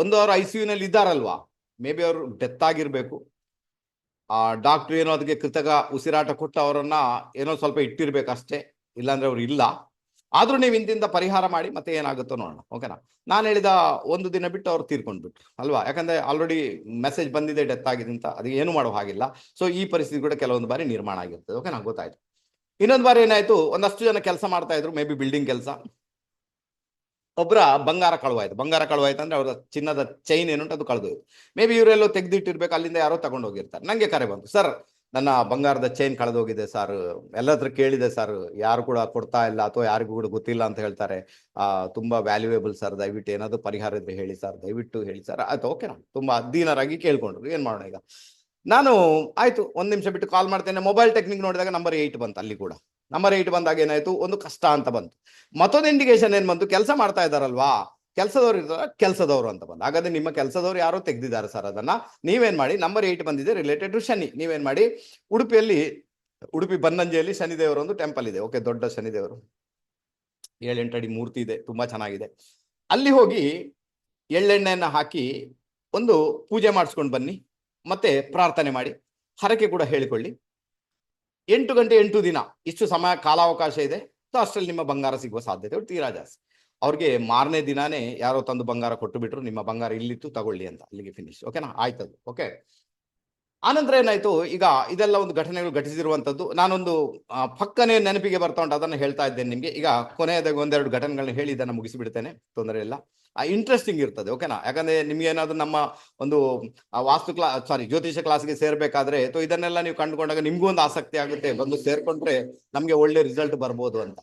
Speaker 1: ಒಂದು ಅವರು ಐ ಸಿ ನಲ್ಲಿ ಇದ್ದಾರಲ್ವಾ? ಮೇ ಬಿ ಅವರು ಡೆತ್ ಆಗಿರ್ಬೇಕು. ಆ ಡಾಕ್ಟರ್ ಏನೋ ಅದಕ್ಕೆ ಕೃತಕ ಉಸಿರಾಟ ಕೊಟ್ಟು ಅವರನ್ನ ಏನೋ ಸ್ವಲ್ಪ ಇಟ್ಟಿರ್ಬೇಕಷ್ಟೇ, ಇಲ್ಲಾಂದ್ರೆ ಅವ್ರು ಇಲ್ಲ. ಆದ್ರೂ ನೀವು ಇಂದಿಂದ ಪರಿಹಾರ ಮಾಡಿ ಮತ್ತೆ ಏನಾಗುತ್ತೋ ನೋಡೋಣ ಓಕೆನಾ ನಾನು ಹೇಳಿದ ಒಂದು ದಿನ ಬಿಟ್ಟು ಅವ್ರು ತೀರ್ಕೊಂಡ್ಬಿಟ್ರು, ಅಲ್ವಾ? ಯಾಕಂದ್ರೆ ಆಲ್ರೆಡಿ ಮೆಸೇಜ್ ಬಂದಿದೆ ಡೆತ್ ಆಗಿದೆ ಅಂತ, ಅದಕ್ಕೆ ಏನು ಮಾಡೋ ಹಾಗಿಲ್ಲ. ಸೊ ಈ ಪರಿಸ್ಥಿತಿ ಕೂಡ ಕೆಲವೊಂದು ಬಾರಿ ನಿರ್ಮಾಣ ಆಗಿರ್ತದೆ ಓಕೆನಾ ಗೊತ್ತಾಯ್ತು. ಇನ್ನೊಂದು ಬಾರಿ ಏನಾಯ್ತು, ಒಂದಷ್ಟು ಜನ ಕೆಲಸ ಮಾಡ್ತಾ ಇದ್ರು ಮೇ ಬಿ ಬಿಲ್ಡಿಂಗ್ ಕೆಲಸ. ಒಬ್ಬರ ಬಂಗಾರ ಕಳುವಾಯ್ತು. ಬಂಗಾರ ಕಳುವಾಯ್ತು ಅಂದ್ರೆ ಅವರ ಚಿನ್ನದ ಚೈನ್ ಏನುಂಟು ಅದು ಕಳೆದೋಯ್ತು ಮೇ ಬಿ ಇವರೆಲ್ಲೋ ತೆಗೆದಿಟ್ಟಿರ್ಬೇಕು, ಅಲ್ಲಿಂದ ಯಾರೋ ತಗೊಂಡು ಹೋಗಿರ್ತಾರೆ. ನಂಗೆ ಕರೆ ಬಂತು. ಸರ್, ನನ್ನ ಬಂಗಾರದ ಚೈನ್ ಕಳೆದೋಗಿದೆ ಸರ್ ಎಲ್ಲದ್ರ ಕೇಳಿದೆ ಸರ್ ಯಾರು ಕೂಡ ಕೊಡ್ತಾ ಇಲ್ಲ ಅಥವಾ ಯಾರಿಗೂ ಕೂಡ ಗೊತ್ತಿಲ್ಲ ಅಂತ ಹೇಳ್ತಾರೆ. ಆ, ತುಂಬಾ ವ್ಯಾಲ್ಯೂಯೇಬಲ್ ಸರ್ ದಯವಿಟ್ಟು ಏನಾದ್ರು ಪರಿಹಾರ ಇದ್ರೆ ಹೇಳಿ ಸರ್ ದಯವಿಟ್ಟು ಹೇಳಿ ಸರ್ ಆಯ್ತು ಓಕೆ ನಾನು. ತುಂಬಾ ಅಧೀನರಾಗಿ ಕೇಳ್ಕೊಂಡ್ರು. ಏನ್ ಮಾಡೋಣ ಈಗ? ನಾನು ಆಯ್ತು, ಒಂದ್ ನಿಮಿಷ ಬಿಟ್ಟು ಕಾಲ್ ಮಾಡ್ತೇನೆ. ಮೊಬೈಲ್ ಟೆಕ್ನಿಕ್ ನೋಡಿದಾಗ ನಂಬರ್ ಏಯ್ಟ್ ಬಂತು ಅಲ್ಲಿ ಕೂಡ. ನಂಬರ್ ರೇಟ್ ಬಂದಾಗ ಏನಾಯ್ತು? ಒಂದು ಕಷ್ಟ ಅಂತ ಬಂತು. ಮತ್ತೊಂದು ಇಂಡಿಕೇಶನ್ ಏನ್ ಬಂತು? ಕೆಲಸ ಮಾಡ್ತಾ ಇದಾರಲ್ವಾ ಕೆಲಸದವ್ರು ಇರ್ತಾರ, ಕೆಲಸದವರು ಅಂತ ಬಂದು ಹಾಗಾದ್ರೆ ನಿಮ್ಮ ಕೆಲಸದವ್ರು ಯಾರೋ ತೆಗ್ದಿದ್ದಾರೆ ಸರ್ ಅದನ್ನ. ನೀವೇನ್ ಮಾಡಿ? ನಂಬರ್ ಏಟ್ ಬಂದಿದೆ ರಿಲೇಟೆಡ್ ಟು ಶನಿ. ನೀವೇನ್ ಮಾಡಿ? ಉಡುಪಿಯಲ್ಲಿ, ಉಡುಪಿ ಬನ್ನಂಜೆಯಲ್ಲಿ ಶನಿದೇವರ ಒಂದು ಟೆಂಪಲ್ ಇದೆ. ಓಕೆ ದೊಡ್ಡ ಶನಿದೇವರು. ಅಡಿ ಮೂರ್ತಿ ಇದೆ. ತುಂಬಾ ಚೆನ್ನಾಗಿದೆ. ಅಲ್ಲಿ ಹೋಗಿ ಎಳ್ಳೆಣ್ಣೆಯನ್ನ ಹಾಕಿ ಒಂದು ಪೂಜೆ ಮಾಡಿಸ್ಕೊಂಡು ಬನ್ನಿ. ಮತ್ತೆ ಪ್ರಾರ್ಥನೆ ಮಾಡಿ. ಹರಕೆ ಕೂಡ ಹೇಳಿಕೊಳ್ಳಿ. ಎಂಟು ಗಂಟೆ ಎಂಟು ದಿನ ಇಷ್ಟು ಸಮಯ ಕಾಲಾವಕಾಶ ಇದೆ. ಸೊ ಅಷ್ಟರಲ್ಲಿ ನಿಮ್ಮ ಬಂಗಾರ ಸಿಗುವ ಸಾಧ್ಯತೆ ತೀರಾ ಜಾಸ್ತಿ ಅವ್ರಿಗೆ ಮಾರನೇ ದಿನಾನೇ ಯಾರೋ ತಂದು ಬಂಗಾರ ಕೊಟ್ಟು ಬಿಟ್ರು, ನಿಮ್ಮ ಬಂಗಾರ ಇಲ್ಲಿತ್ತು, ತಗೊಳ್ಳಿ ಅಂತ ಅಲ್ಲಿಗೆ ಫಿನಿಶ್ ಓಕೆನಾ ಆಯ್ತದು. ಓಕೆ ಆನಂತರ ಏನಾಯ್ತು? ಈಗ ಇದೆಲ್ಲ ಒಂದು ಘಟನೆಗಳು ಘಟಿಸಿರುವಂಥದ್ದು. ನಾನೊಂದು ಪಕ್ಕನೆ ನೆನಪಿಗೆ ಬರ್ತಾ ಉಂಟು. ಅದನ್ನು ಹೇಳ್ತಾ ಇದ್ದೇನೆ ನಿಮಗೆ. ಈಗ ಕೊನೆಯದಾಗಿ ಒಂದೆರಡು ಘಟನೆಗಳನ್ನ ಹೇಳಿ ಇದನ್ನು ಮುಗಿಸಿಬಿಡ್ತೇನೆ. ತೊಂದರೆ ಇಲ್ಲ. ಇಂಟ್ರೆಸ್ಟಿಂಗ್ ಇರ್ತದೆ ಓಕೆನಾ ಯಾಕಂದ್ರೆ ನಿಮ್ಗೆ ಏನಾದ್ರು ನಮ್ಮ ಒಂದು ವಾಸ್ತು ಕ್ಲಾ ಸಾರಿ ಜ್ಯೋತಿಷ ಕ್ಲಾಸ್ಗೆ ಸೇರ್ಬೇಕಾದ್ರೆ ಅಥವಾ ಇದನ್ನೆಲ್ಲ ನೀವು ಕಂಡುಕೊಂಡಾಗ ನಿಮ್ಗೂ ಒಂದು ಆಸಕ್ತಿ ಆಗುತ್ತೆ, ಬಂದು ಸೇರ್ಕೊಂಡ್ರೆ ನಮ್ಗೆ ಒಳ್ಳೆ ರಿಸಲ್ಟ್ ಬರ್ಬೋದು ಅಂತ.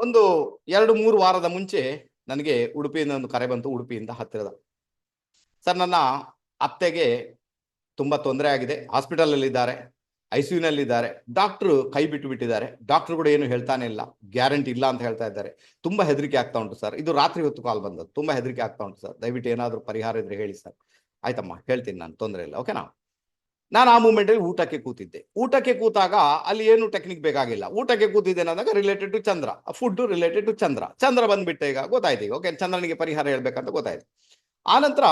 Speaker 1: ಒಂದು ಎರಡು, ಮೂರು ವಾರದ ಮುಂಚೆ ನನಗೆ ಉಡುಪಿಯಿಂದ ಒಂದು ಕರೆ ಬಂತು, ಉಡುಪಿಯಿಂದ ಹತ್ತಿರದ. ಸರ್, ನನ್ನ ಅತ್ತೆಗೆ ತುಂಬಾ ತೊಂದರೆ ಆಗಿದೆ ಹಾಸ್ಪಿಟಲ್ ಅಲ್ಲಿ ಇದ್ದಾರೆ ಐ ಸಿ ಡಾಕ್ಟ್ರು ಕೈ ಬಿಟ್ಟು ಬಿಟ್ಟಿದ್ದಾರೆ. ಡಾಕ್ಟರ್ ಕೂಡ ಏನು ಹೇಳ್ತಾನೆ ಇಲ್ಲ. ಗ್ಯಾರಂಟಿ ಇಲ್ಲ ಅಂತ ಹೇಳ್ತಾ ಇದ್ದಾರೆ. ತುಂಬಾ ಹೆದರಿಕೆ ಆಗ್ತಾ ಉಂಟು ಸರ್. ಇದು ರಾತ್ರಿ ಹೊತ್ತು ಕಾಲ್ ಬಂದದ್ದು. ತುಂಬಾ ಹೆದರಿಕೆ ಆಗ್ತಾ ಉಂಟು ಸರ್. ದಯವಿಟ್ಟು ಏನಾದರೂ ಪರಿಹಾರ ಇದ್ರೆ ಹೇಳಿ ಸರ್. ಆಯ್ತಮ್ಮ, ಹೇಳ್ತೀನಿ ನಾನು. ತೊಂದರೆ ಇಲ್ಲ. ಓಕೆನಾ? ನಾನು ಆ ಮೂಮೆಂಟ್ ಅಲ್ಲಿ ಊಟಕ್ಕೆ ಕೂತಿದ್ದೆ. ಊಟಕ್ಕೆ ಕೂತಾಗ ಅಲ್ಲಿ ಏನು ಟೆಕ್ನಿಕ್ ಬೇಕಾಗಿಲ್ಲ. ಊಟಕ್ಕೆ ಕೂತಿದ್ದೇನೆ ಅಂದಾಗ related to Chandra. Food related to Chandra. Chandra ಬಂದ್ಬಿಟ್ಟೆ ಈಗ ಗೊತ್ತಾಯ್ತು ಈಗ. ಓಕೆ, ಚಂದ್ರನಿಗೆ ಪರಿಹಾರ ಹೇಳ್ಬೇಕಂತ ಗೊತ್ತಾಯ್ತು. ಆನಂತರ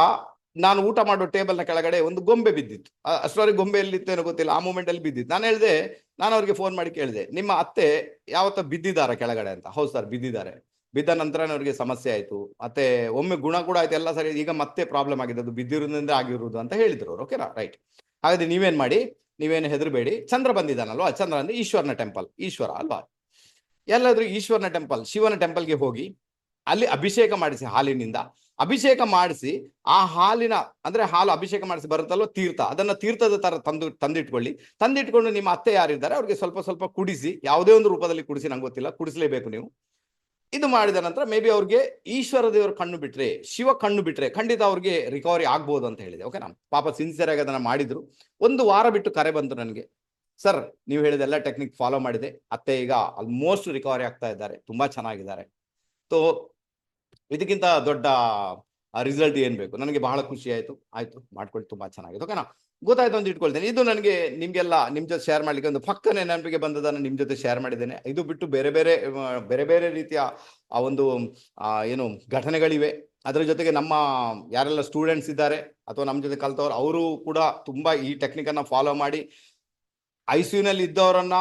Speaker 1: ನಾನು ಊಟ ಮಾಡೋ ಟೇಬಲ್ನ ಕೆಳಗಡೆ ಒಂದು ಗೊಂಬೆ ಬಿದ್ದಿತ್ತು. ಅಷ್ಟರವರೆಗೆ ಗೊಂಬೆ ಎಲ್ಲಿತ್ತೇನೋ ಗೊತ್ತಿಲ್ಲ, ಆ ಮೂಮೆಂಟ್ ಅಲ್ಲಿ ಬಿದ್ದಿತ್ತು. ನಾನು ಹೇಳಿದೆ, ನಾನು ಅವ್ರಿಗೆ ಫೋನ್ ಮಾಡಿ ಕೇಳಿದೆ, ನಿಮ್ಮ ಅತ್ತೆ ಯಾವತ್ತ ಬಿದ್ದಿದ್ದಾರೆ ಕೆಳಗಡೆ ಅಂತ. ಹೌದು ಸರ್, ಬಿದ್ದಿದ್ದಾರೆ. ಬಿದ್ದ ನಂತರ ಅವ್ರಿಗೆ ಸಮಸ್ಯೆ ಆಯ್ತು. ಮತ್ತೆ ಒಮ್ಮೆ ಗುಣ ಕೂಡ ಆಯ್ತು, ಎಲ್ಲ ಸರಿ, ಈಗ ಮತ್ತೆ ಪ್ರಾಬ್ಲಮ್ ಆಗಿದೆ. ಅದು ಬಿದ್ದಿರೋದ್ರಿಂದ ಆಗಿರೋದು ಅಂತ ಹೇಳಿದ್ರು ಅವ್ರು. ಓಕೆನಾ ರೈಟ್ ಹಾಗಾದ್ರೆ ನೀವೇನ್ ಮಾಡಿ, ನೀವೇನು ಹೆದರಬೇಡಿ. ಚಂದ್ರ ಬಂದಿದ್ದಾನಲ್ವಾ? ಚಂದ್ರ ಅಂದ್ರೆ ಈಶ್ವರನ ಟೆಂಪಲ್ ಈಶ್ವರ ಅಲ್ವಾ? ಎಲ್ಲಾದ್ರೂ ಈಶ್ವರನ ಟೆಂಪಲ್ ಶಿವನ ಟೆಂಪಲ್ಗೆ ಹೋಗಿ, ಅಲ್ಲಿ ಅಭಿಷೇಕ ಮಾಡಿಸಿ ಹಾಲಿನಿಂದ. ಅಭಿಷೇಕ ಮಾಡಿಸಿ ಆ ಹಾಲಿನ, ಅಂದ್ರೆ ಹಾಲು ಅಭಿಷೇಕ ಮಾಡಿಸಿ ಬರುತ್ತಲ್ವ ತೀರ್ಥ, ಅದನ್ನ ತೀರ್ಥದ ತರ ತಂದು, ತಂದಿಟ್ಕೊಳ್ಳಿ. ತಂದಿಟ್ಕೊಂಡು ನಿಮ್ಮ ಅತ್ತೆ ಯಾರಿದ್ದಾರೆ, ಅವ್ರಿಗೆ ಸ್ವಲ್ಪ ಸ್ವಲ್ಪ ಕುಡಿಸಿ, ಯಾವುದೇ ಒಂದು ರೂಪದಲ್ಲಿ ಕುಡಿಸಿ, ನಂಗೆ ಗೊತ್ತಿಲ್ಲ, ಕುಡಿಸ್ಲೇಬೇಕು ನೀವು. ಇದು ಮಾಡಿದ ನಂತರ ಮೇ ಬಿ ಅವ್ರಿಗೆ ಈಶ್ವರ ದೇವರ ಕಣ್ಣು ಬಿಟ್ರೆ, ಶಿವ ಕಣ್ಣು ಬಿಟ್ರೆ ಖಂಡಿತ ಅವ್ರಿಗೆ ರಿಕವರಿ ಆಗ್ಬೋದು ಅಂತ ಹೇಳಿದೆ ಓಕೆನಾ ಪಾಪ ಸಿನ್ಸಿಯರ್ ಆಗಿ ಅದನ್ನ ಮಾಡಿದ್ರು. ಒಂದು ವಾರ ಬಿಟ್ಟು ಕರೆ ಬಂತು ನನಗೆ. ಸರ್ ನೀವು ಹೇಳಿದೆಲ್ಲ ಟೆಕ್ನಿಕ್ ಫಾಲೋ ಮಾಡಿದೆ. ಅತ್ತೆ ಈಗ ಆಲ್ಮೋಸ್ಟ್ ರಿಕವರಿ ಆಗ್ತಾ ಇದ್ದಾರೆ, ತುಂಬಾ ಚೆನ್ನಾಗಿದ್ದಾರೆ. ಸೊ ಇದಕ್ಕಿಂತ ದೊಡ್ಡ ರಿಸಲ್ಟ್ ಏನ್ ಬೇಕು? ನನಗೆ ಬಹಳ ಖುಷಿ ಆಯ್ತು. ಆಯ್ತು, ಮಾಡ್ಕೊಳ್ಳಿ, ತುಂಬಾ ಚೆನ್ನಾಗಿದೆ. ಓಕೆನಾ ಗೊತ್ತಾಯ್ತು ಅಂತ ಇಟ್ಕೊಳ್ತೇನೆ. ಇದು ನನಗೆ ನಿಮ್ಗೆಲ್ಲ, ನಿಮ್ ಜೊತೆ ಶೇರ್ ಮಾಡ್ಲಿಕ್ಕೆ ಒಂದು ಪಕ್ಕನೆ ನೆನಪಿಗೆ ಬಂದದನ್ನು ನಿಮ್ ಜೊತೆ ಶೇರ್ ಮಾಡಿದ್ದೇನೆ. ಇದು ಬಿಟ್ಟು ಬೇರೆ ಬೇರೆ ಬೇರೆ ಬೇರೆ ರೀತಿಯ, ಆ, ಒಂದು ಏನು ಘಟನೆಗಳಿವೆ. ಅದರ ಜೊತೆಗೆ ನಮ್ಮ ಯಾರೆಲ್ಲ ಸ್ಟೂಡೆಂಟ್ಸ್ ಇದ್ದಾರೆ, ಅಥವಾ ನಮ್ಮ ಜೊತೆ ಕಲ್ತವ್ರು, ಅವರು ಕೂಡ ತುಂಬಾ ಈ ಟೆಕ್ನಿಕ್ ಅನ್ನ ಫಾಲೋ ಮಾಡಿ ಐ ನಲ್ಲಿ ಇದ್ದವರನ್ನ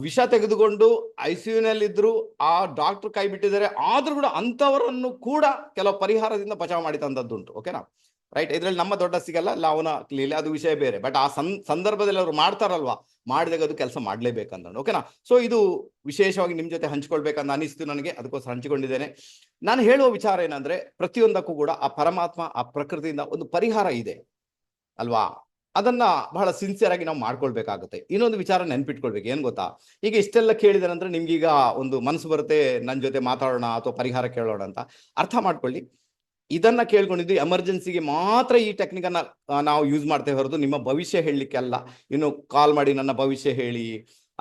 Speaker 1: ವಿಷ ತೆಗೆದುಕೊಂಡು ಐ ನಲ್ಲಿ ಇದ್ರು ಆ ಡಾಕ್ಟರ್ ಕೈ ಬಿಟ್ಟಿದ್ದಾರೆ. ಆದ್ರೂ ಕೂಡ ಅಂತವರನ್ನು ಕೂಡ ಕೆಲವು ಪರಿಹಾರದಿಂದ ಬಚಾವ್ ಮಾಡಿ ತಂದದ್ದುಂಟು. ಓಕೆನಾ ರೈಟ್ ಇದರಲ್ಲಿ ನಮ್ಮ ದೊಡ್ಡ ಸಿಗಲ್ಲ ಲಾವನ ಕ್ಲೀಲಿ ಅದು ವಿಷಯ ಬೇರೆ. ಬಟ್ ಆ ಸಂದರ್ಭದಲ್ಲಿ ಅವರು ಮಾಡ್ತಾರಲ್ವಾ? ಮಾಡಿದಾಗ ಅದು ಕೆಲಸ ಮಾಡಲೇಬೇಕಂತ ಓಕೆನಾ ಸೊ ಇದು ವಿಶೇಷವಾಗಿ ನಿಮ್ಮ ಜೊತೆ ಹಂಚ್ಕೊಳ್ಬೇಕಂತ ಅನಿಸ್ತು ನನಗೆ. ಅದಕ್ಕೋಸ್ಕರ ಹಂಚಿಕೊಂಡಿದ್ದೇನೆ. ನಾನು ಹೇಳುವ ವಿಚಾರ ಏನಂದ್ರೆ, ಪ್ರತಿಯೊಂದಕ್ಕೂ ಕೂಡ ಆ ಪರಮಾತ್ಮ ಆ ಪ್ರಕೃತಿಯಿಂದ ಒಂದು ಪರಿಹಾರ ಇದೆ. ಅಲ್ವಾ? ಅದನ್ನ ಬಹಳ ಸಿನ್ಸಿಯರ್ ಆಗಿ ನಾವು ಮಾಡ್ಕೊಳ್ಬೇಕಾಗುತ್ತೆ. ಇನ್ನೊಂದು ವಿಚಾರ ನೆನ್ಪಿಟ್ಕೊಳ್ಬೇಕು. ಏನ್ ಗೊತ್ತಾ? ಈಗ ಇಷ್ಟೆಲ್ಲ ಕೇಳಿದ ನಂತರ ನಿಮ್ಗೆ ಈಗ ಒಂದು ಮನಸ್ಸು ಬರುತ್ತೆ ನನ್ನ ಜೊತೆ ಮಾತಾಡೋಣ ಅಥವಾ ಪರಿಹಾರ ಕೇಳೋಣ ಅಂತ. ಅರ್ಥ ಮಾಡ್ಕೊಳ್ಳಿ. ಇದನ್ನ ಕೇಳ್ಕೊಂಡಿದ್ದು ಎಮರ್ಜೆನ್ಸಿಗೆ ಮಾತ್ರ ಈ ಟೆಕ್ನಿಕ್ ಅನ್ನ ನಾವು ಯೂಸ್ ಮಾಡ್ತೇವೆ ಹೊರತು ನಿಮ್ಮ ಭವಿಷ್ಯ ಹೇಳಲಿಕ್ಕೆ ಅಲ್ಲ. ಇನ್ನು ಕಾಲ್ ಮಾಡಿ ನನ್ನ ಭವಿಷ್ಯ ಹೇಳಿ.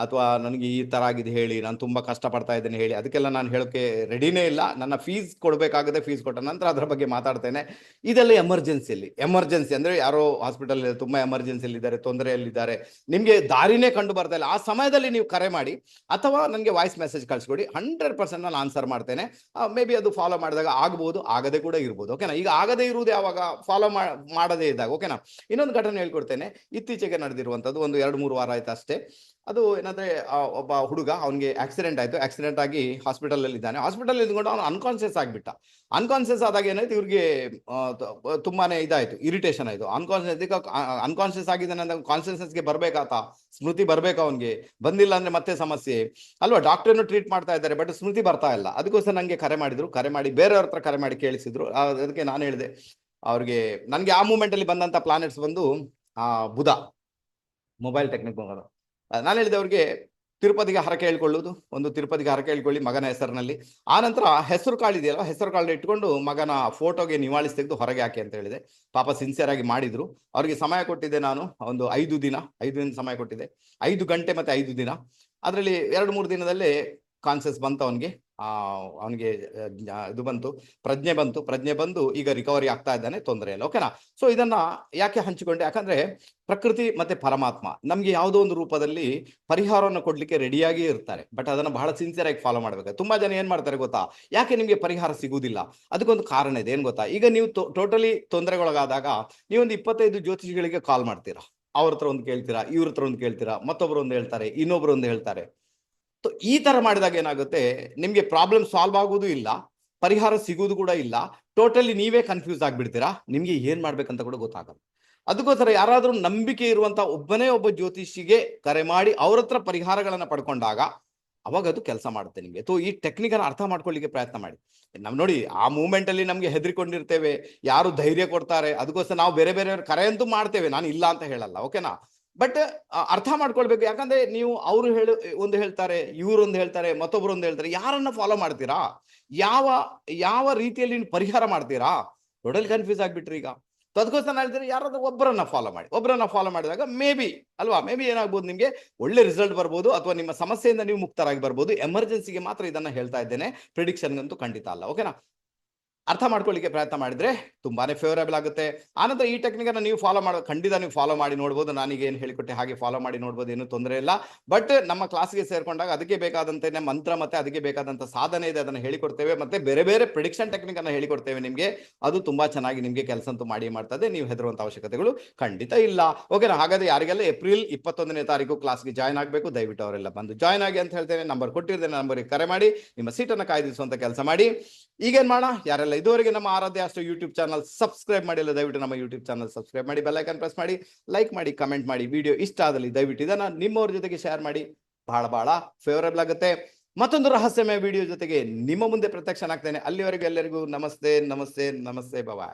Speaker 1: ಅಥವಾ ನನಗೆ ಈ ಥರ ಆಗಿದೆ ಹೇಳಿ, ನಾನು ತುಂಬ ಕಷ್ಟಪಡ್ತಾ ಇದ್ದೇನೆ ಹೇಳಿ, ಅದಕ್ಕೆಲ್ಲ ನಾನು ಹೇಳೋಕೆ ರೆಡಿನೇ ಇಲ್ಲ. ನನ್ನ ಫೀಸ್ ಕೊಡಬೇಕಾಗದೆ ಫೀಸ್ ಕೊಟ್ಟ ನಂತರ ಅದರ ಬಗ್ಗೆ ಮಾತಾಡ್ತೇನೆ. ಇದೆಲ್ಲ ಎಮರ್ಜೆನ್ಸಿಯಲ್ಲಿ ಎಮರ್ಜೆನ್ಸಿ ಅಂದರೆ ಯಾರೋ ಹಾಸ್ಪಿಟಲ್ ತುಂಬ ಎಮರ್ಜೆನ್ಸಿಯಲ್ಲಿ ಇದ್ದಾರೆ ತೊಂದರೆಯಲ್ಲಿದ್ದಾರೆ ನಿಮಗೆ ದಾರಿನೇ ಕಂಡು ಬರ್ತಾ ಇಲ್ಲ. ಆ ಸಮಯದಲ್ಲಿ ನೀವು ಕರೆ ಮಾಡಿ, ಅಥವಾ ನನಗೆ ವಾಯ್ಸ್ ಮೆಸೇಜ್ ಕಳಿಸ್ಕೊಡಿ. ಹಂಡ್ರೆಡ್ ಪರ್ಸೆಂಟ್ ನಾನು ಆನ್ಸರ್ ಮಾಡ್ತೇನೆ. ಮೇ ಬಿ ಅದು ಫಾಲೋ ಮಾಡಿದಾಗ ಆಗ್ಬೋದು, ಆಗದೆ ಕೂಡ ಇರ್ಬೋದು. ಓಕೆನಾ ಈಗ ಆಗದೇ ಇರುವುದು ಯಾವಾಗ? ಫಾಲೋ ಮಾಡದೇ ಇದ್ದಾಗ. ಓಕೆನಾ ಇನ್ನೊಂದು ಘಟನೆ ಹೇಳ್ಕೊಡ್ತೇನೆ. ಇತ್ತೀಚೆಗೆ ನಡೆದಿರುವಂಥದ್ದು ಒಂದು ಎರಡು ಮೂರು ವಾರ ಆಯ್ತು ಅಷ್ಟೇ. ಅದು ಏನಂದ್ರೆ ಒಬ್ಬ ಹುಡುಗ ಅವನಿಗೆ ಆಕ್ಸಿಡೆಂಟ್ ಆಯ್ತು. ಆಕ್ಸಿಡೆಂಟ್ ಆಗಿ ಹಾಸ್ಪಿಟಲ್ ಅಲ್ಲಿ ಇದ್ದಾನೆ ಹಾಸ್ಪಿಟಲ್ ಇದ್ಕೊಂಡು ಅವನು ಅನ್ಕಾನ್ಸಿಯಸ್ ಆಗಿಬಿಟ್ಟ. ಅನ್ಕಾನ್ಸಿಯಸ್ ಆದಾಗ ಏನಾಯ್ತು? ಇವ್ರಿಗೆ ತುಂಬಾನೇ ಇದಾಯ್ತು. ಇರಿಟೇಷನ್ ಆಯ್ತು. ಅನ್ಕಾನ್ಸಿಯಸ್ ಈಗ ಅನ್ಕಾನ್ಸಿಯಸ್ ಆಗಿದ್ದಾನೆ ಅಂದಾಗ ಗೆ ಬರ್ಬೇಕಾತ? ಸ್ಮೃತಿ ಬರ್ಬೇಕು ಅವನಿಗೆ? ಬಂದಿಲ್ಲ ಅಂದ್ರೆ ಮತ್ತೆ ಸಮಸ್ಯೆ. ಅಲ್ವಾ? ಡಾಕ್ಟರ್ನು ಟ್ರೀಟ್ ಮಾಡ್ತಾ ಇದ್ದಾರೆ ಬಟ್ ಸ್ಮೃತಿ ಬರ್ತಾ ಇಲ್ಲ. ಅದಕ್ಕೋಸ್ಕರ ನನಗೆ ಕರೆ ಮಾಡಿದ್ರು. ಕರೆ ಮಾಡಿ ಬೇರೆಯವ್ರ ಹತ್ರ ಕರೆ ಮಾಡಿ ಕೇಳಿಸಿದ್ರು. ಅದಕ್ಕೆ ನಾನು ಹೇಳಿದೆ, ಅವ್ರಿಗೆ, ನನಗೆ ಆ ಮೂಮೆಂಟ್ ಅಲ್ಲಿ ಬಂದಂತ ಪ್ಲಾನೆಟ್ಸ್ ಬಂದು, ಆ, ಬುಧ. ಮೊಬೈಲ್ ಟೆಕ್ನಿಕ್ ನಾನು ಹೇಳಿದೆ ಅವ್ರಿಗೆ ತಿರುಪತಿಗೆ ಹರಕೆ ಹೇಳ್ಕೊಳ್ಳೋದು ಒಂದು ತಿರುಪತಿಗೆ ಹರಕೆ ಹೇಳ್ಕೊಳ್ಳಿ ಮಗನ ಹೆಸರಿನಲ್ಲಿ. ಆ ನಂತರ ಹೆಸರು ಕಾಳು ಇದೆಯಲ್ಲ, ಹೆಸರು ಕಾಳು ಇಟ್ಕೊಂಡು ಮಗನ ಫೋಟೋಗೆ ನಿವಾಳಿಸಿ ತೆಗೆದು ಹೊರಗೆ ಹಾಕಿ ಅಂತ ಹೇಳಿದೆ. ಪಾಪ ಸಿನ್ಸಿಯರ್ ಆಗಿ ಮಾಡಿದ್ರು. ಅವರಿಗೆ ಸಮಯ ಕೊಟ್ಟಿದ್ದೆ ನಾನು ಒಂದು ಐದು ದಿನ ಐದು ದಿನ ಸಮಯ ಕೊಟ್ಟಿದ್ದೆ. ಐದು ಗಂಟೆ ಮತ್ತೆ ಐದು ದಿನ. ಅದರಲ್ಲಿ ಎರಡು, ಮೂರು ದಿನದಲ್ಲೇ ಕಾನ್ಸಿಯಸ್ ಬಂತು ಅವನಿಗೆ ಅವನಿಗೆ ಇದು ಬಂತು, ಪ್ರಜ್ಞೆ ಬಂತು, ಪ್ರಜ್ಞೆ ಬಂದು ಈಗ ರಿಕವರಿ ಆಗ್ತಾ ಇದ್ದಾನೆ ತೊಂದರೆ ಇಲ್ಲ ಓಕೆನಾ ಸೊ ಇದನ್ನ ಯಾಕೆ ಹಂಚಿಕೊಂಡೆ? ಯಾಕಂದ್ರೆ ಪ್ರಕೃತಿ ಮತ್ತೆ ಪರಮಾತ್ಮ ನಮ್ಗೆ ಯಾವುದೋ ಒಂದು ರೂಪದಲ್ಲಿ ಪರಿಹಾರವನ್ನು ಕೊಡ್ಲಿಕ್ಕೆ ರೆಡಿಯಾಗಿ ಇರ್ತಾರೆ. ಬಟ್ ಅದನ್ನ ಬಹಳ ಸಿನ್ಸಿಯರ್ ಆಗಿ ಫಾಲೋ ಮಾಡ್ಬೇಕು. ತುಂಬಾ ಜನ ಏನ್ ಮಾಡ್ತಾರೆ ಗೊತ್ತಾ? ಯಾಕೆ ನಿಮ್ಗೆ ಪರಿಹಾರ ಸಿಗುವುದಿಲ್ಲ ಅದಕ್ಕೊಂದು ಕಾರಣ ಇದೆ, ಏನ್ ಗೊತ್ತಾ? ಈಗ ನೀವು ಟೋಟಲಿ ತೊಂದರೆಗೊಳಗಾದಾಗ ನೀವೊಂದು ಇಪ್ಪತ್ತೈದು ಜ್ಯೋತಿಷಿಗಳಿಗೆ ಕಾಲ್ ಮಾಡ್ತೀರಾ? ಅವ್ರ ಹತ್ರ ಒಂದು ಕೇಳ್ತೀರಾ? ಇವ್ರ ಹತ್ರ ಒಂದು ಕೇಳ್ತೀರಾ? ಮತ್ತೊಬ್ರು ಒಂದು ಹೇಳ್ತಾರೆ, ಇನ್ನೊಬ್ರು ಒಂದು ಹೇಳ್ತಾರೆ. ಈ ತರ ಮಾಡಿದಾಗ ಏನಾಗುತ್ತೆ? ನಿಮ್ಗೆ ಪ್ರಾಬ್ಲಮ್ ಸಾಲ್ವ್ ಆಗೋದು ಇಲ್ಲ, ಪರಿಹಾರ ಸಿಗೋದು ಕೂಡ ಇಲ್ಲ ಟೋಟಲಿ ನೀವೇ ಕನ್ಫ್ಯೂಸ್ ಆಗ್ಬಿಡ್ತೀರಾ? ನಿಮ್ಗೆ ಏನ್ ಮಾಡ್ಬೇಕಂತ ಕೂಡ ಗೊತ್ತಾಗಲ್ಲ. ಅದಕ್ಕೋಸ್ಕರ ಯಾರಾದ್ರೂ ನಂಬಿಕೆ ಇರುವಂತ ಒಬ್ಬನೇ ಒಬ್ಬ ಜ್ಯೋತಿಷಿಗೆ ಕರೆ ಮಾಡಿ ಅವ್ರ ಹತ್ರ ಪರಿಹಾರಗಳನ್ನ ಪಡ್ಕೊಂಡಾಗ ಅವಾಗ ಅದು ಕೆಲಸ ಮಾಡುತ್ತೆ ನಿಮಗೆ. ಸೊ ಈ ಟೆಕ್ನಿಕ್ ಅನ್ನ ಅರ್ಥ ಮಾಡ್ಕೊಳ್ಳಿಕ್ಕೆ ಪ್ರಯತ್ನ ಮಾಡಿ. ನಮ್ ನೋಡಿ, ಆ ಮೂಮೆಂಟ್ ಅಲ್ಲಿ ನಮ್ಗೆ ಹೆದರಿಕೊಂಡಿರ್ತೇವೆ, ಯಾರು ಧೈರ್ಯ ಕೊಡ್ತಾರೆ, ಅದಕ್ಕೋಸ್ಕರ ನಾವು ಬೇರೆ ಬೇರೆಯವ್ರ ಕರೆ ಅಂತೂ ಮಾಡ್ತೇವೆ, ನಾನು ಇಲ್ಲ ಅಂತ ಹೇಳಲ್ಲ ಓಕೆನಾ ಬಟ್ ಅರ್ಥ ಮಾಡ್ಕೊಳ್ಬೇಕು. ಯಾಕಂದ್ರೆ ನೀವು ಅವರು ಹೇಳ, ಒಂದು ಹೇಳ್ತಾರೆ ಇವ್ರು ಒಂದು ಹೇಳ್ತಾರೆ ಮತ್ತೊಬ್ರು ಒಂದು ಹೇಳ್ತಾರೆ. ಯಾರನ್ನ ಫಾಲೋ ಮಾಡ್ತೀರಾ? ಯಾವ ಯಾವ ರೀತಿಯಲ್ಲಿ ನೀವು ಪರಿಹಾರ ಮಾಡ್ತೀರಾ? ಟೋಟಲ್ ಕನ್ಫ್ಯೂಸ್ ಆಗ್ಬಿಟ್ರಿ ಈಗ. ಅದಕ್ಕೋಸ್ಕರ ನಾನು ಹೇಳ್ತೀನಿ ಯಾರಾದ್ರೂ ಒಬ್ಬರನ್ನ ಫಾಲೋ ಮಾಡಿ. ಒಬ್ಬರನ್ನ ಫಾಲೋ ಮಾಡಿದಾಗ ಮೇ ಬಿ ಅಲ್ವಾ? ಮೇ ಬಿ ಏನಾಗ್ಬೋದು ನಿಮಗೆ? ಒಳ್ಳೆ ರಿಸಲ್ಟ್ ಬರ್ಬೋದು ಅಥವಾ ನಿಮ್ಮ ಸಮಸ್ಯೆಯಿಂದ ನೀವು ಮುಕ್ತರಾಗಿ ಬರ್ಬೋದು. ಎಮರ್ಜೆನ್ಸಿಗೆ ಮಾತ್ರ ಇದನ್ನ ಹೇಳ್ತಾ ಇದ್ದೇನೆ. ಪ್ರಿಡಿಕ್ಷನ್ ಅಂತೂ ಖಂಡಿತ ಅಲ್ಲ. ಓಕೆನಾ ಅರ್ಥ ಮಾಡ್ಕೊಳ್ಳಿಕ್ಕೆ ಪ್ರಯತ್ನ ಮಾಡಿದ್ರೆ ತುಂಬಾನೇ ಫೇವರೇಬಲ್ ಆಗುತ್ತೆ. ಆನಂತರ ಈ ಟೆಕ್ನಿಕ್ ಅನ್ನ ನೀವು ಫಾಲೋ ಮಾಡೋ, ಖಂಡಿತ ನೀವು ಫಾಲೋ ಮಾಡಿ ನೋಡ್ಬೋದು. ನನಗೆ ಏನು ಹೇಳಿಕೊಟ್ಟೆ ಹಾಗೆ ಫಾಲೋ ಮಾಡಿ ನೋಡ್ಬೋದು, ಏನು ತೊಂದರೆ ಇಲ್ಲ. ಬಟ್ ನಮ್ಮ ಕ್ಲಾಸ್ಗೆ ಸೇರ್ಕೊಂಡಾಗ ಅದಕ್ಕೆ ಬೇಕಾದಂತೆ ಮಂತ್ರ ಮತ್ತೆ ಅದಕ್ಕೆ ಬೇಕಾದಂತ ಸಾಧನೆ ಇದೆ ಅದನ್ನ ಹೇಳಿಕೊಡ್ತೇವೆ. ಮತ್ತೆ ಬೇರೆ ಬೇರೆ ಪ್ರಿಡಿಕ್ಷನ್ ಟೆಕ್ನಿಕ್ ಅನ್ನ ಹೇಳಿಕೊಡ್ತೇವೆ ನಿಮಗೆ. ಅದು ತುಂಬಾ ಚೆನ್ನಾಗಿ ನಿಮಗೆ ಕೆಲಸ ಅಂತೂ ಮಾಡಿ ಮಾಡ್ತದೆ. ನೀವು ಹೆದರುವಂತ ಅವಶ್ಯಕತೆಗಳು ಖಂಡಿತ ಇಲ್ಲ. ಓಕೆನಾ ಹಾಗಾದ್ರೆ ಯಾರಿಗೆಲ್ಲ ಏಪ್ರಿಲ್ ಇಪ್ಪತ್ತೊಂದನೇ ತಾರೀಕು ಕ್ಲಾಸ್ಗೆ ಜಾಯ್ನ್ ಆಗಬೇಕು, ದಯವಿಟ್ಟು ಅವರೆಲ್ಲ ಬಂದು ಜಾಯ್ನ್ ಆಗಿ ಅಂತ ಹೇಳ್ತೇನೆ. ನಂಬರ್ ಕೊಟ್ಟಿರ್ತೇನೆ ನಂಬರ್ ಕರೆ ಮಾಡಿ, ನಿಮ್ಮ ಸೀಟನ್ನು ಕಾಯ್ದಿರಿಸುವಂತ ಕೆಲಸ ಮಾಡಿ. ಈಗೇನ್ ಮಾಡೋಣ? ಯಾರೆಲ್ಲ ಇದುವರೆಗೆ ನಮ್ಮ ಆರಾಧ್ಯ ಅಷ್ಟು ಯೂಟ್ಯೂಬ್ ಚಾನಲ್ ಸಬ್ಸ್ಕ್ರೈಬ್ ಮಾಡಿಲ್ಲ, ದಯವಿಟ್ಟು ನಮ್ಮ ಯೂಟ್ಯೂಬ್ ಚಾನಲ್ ಸಬ್ಸ್ಕ್ರೈಬ್ ಮಾಡಿ ಬೆಲ್ಲೈಕನ್ ಪ್ರೆಸ್ ಮಾಡಿ, ಲೈಕ್ ಮಾಡಿ, ಕಮೆಂಟ್ ಮಾಡಿ. ವಿಡಿಯೋ ಇಷ್ಟ ಆದಲ್ಲಿ ದಯವಿಟ್ಟು ಇದನ್ನ ನಿಮ್ಮವ್ರ ಜೊತೆಗೆ ಶೇರ್ ಮಾಡಿ. ಬಹಳ ಬಹಳ ಫೇವರೇಬಲ್ ಆಗುತ್ತೆ. ಮತ್ತೊಂದು ರಹಸ್ಯಮಯ ವಿಡಿಯೋ ಜೊತೆಗೆ ನಿಮ್ಮ ಮುಂದೆ ಪ್ರತ್ಯಕ್ಷನಾಗ್ತೇನೆ. ಅಲ್ಲಿವರೆಗೂ ಎಲ್ಲರಿಗೂ ನಮಸ್ತೆ ನಮಸ್ತೆ ನಮಸ್ತೆ, ಬಾಬಾ.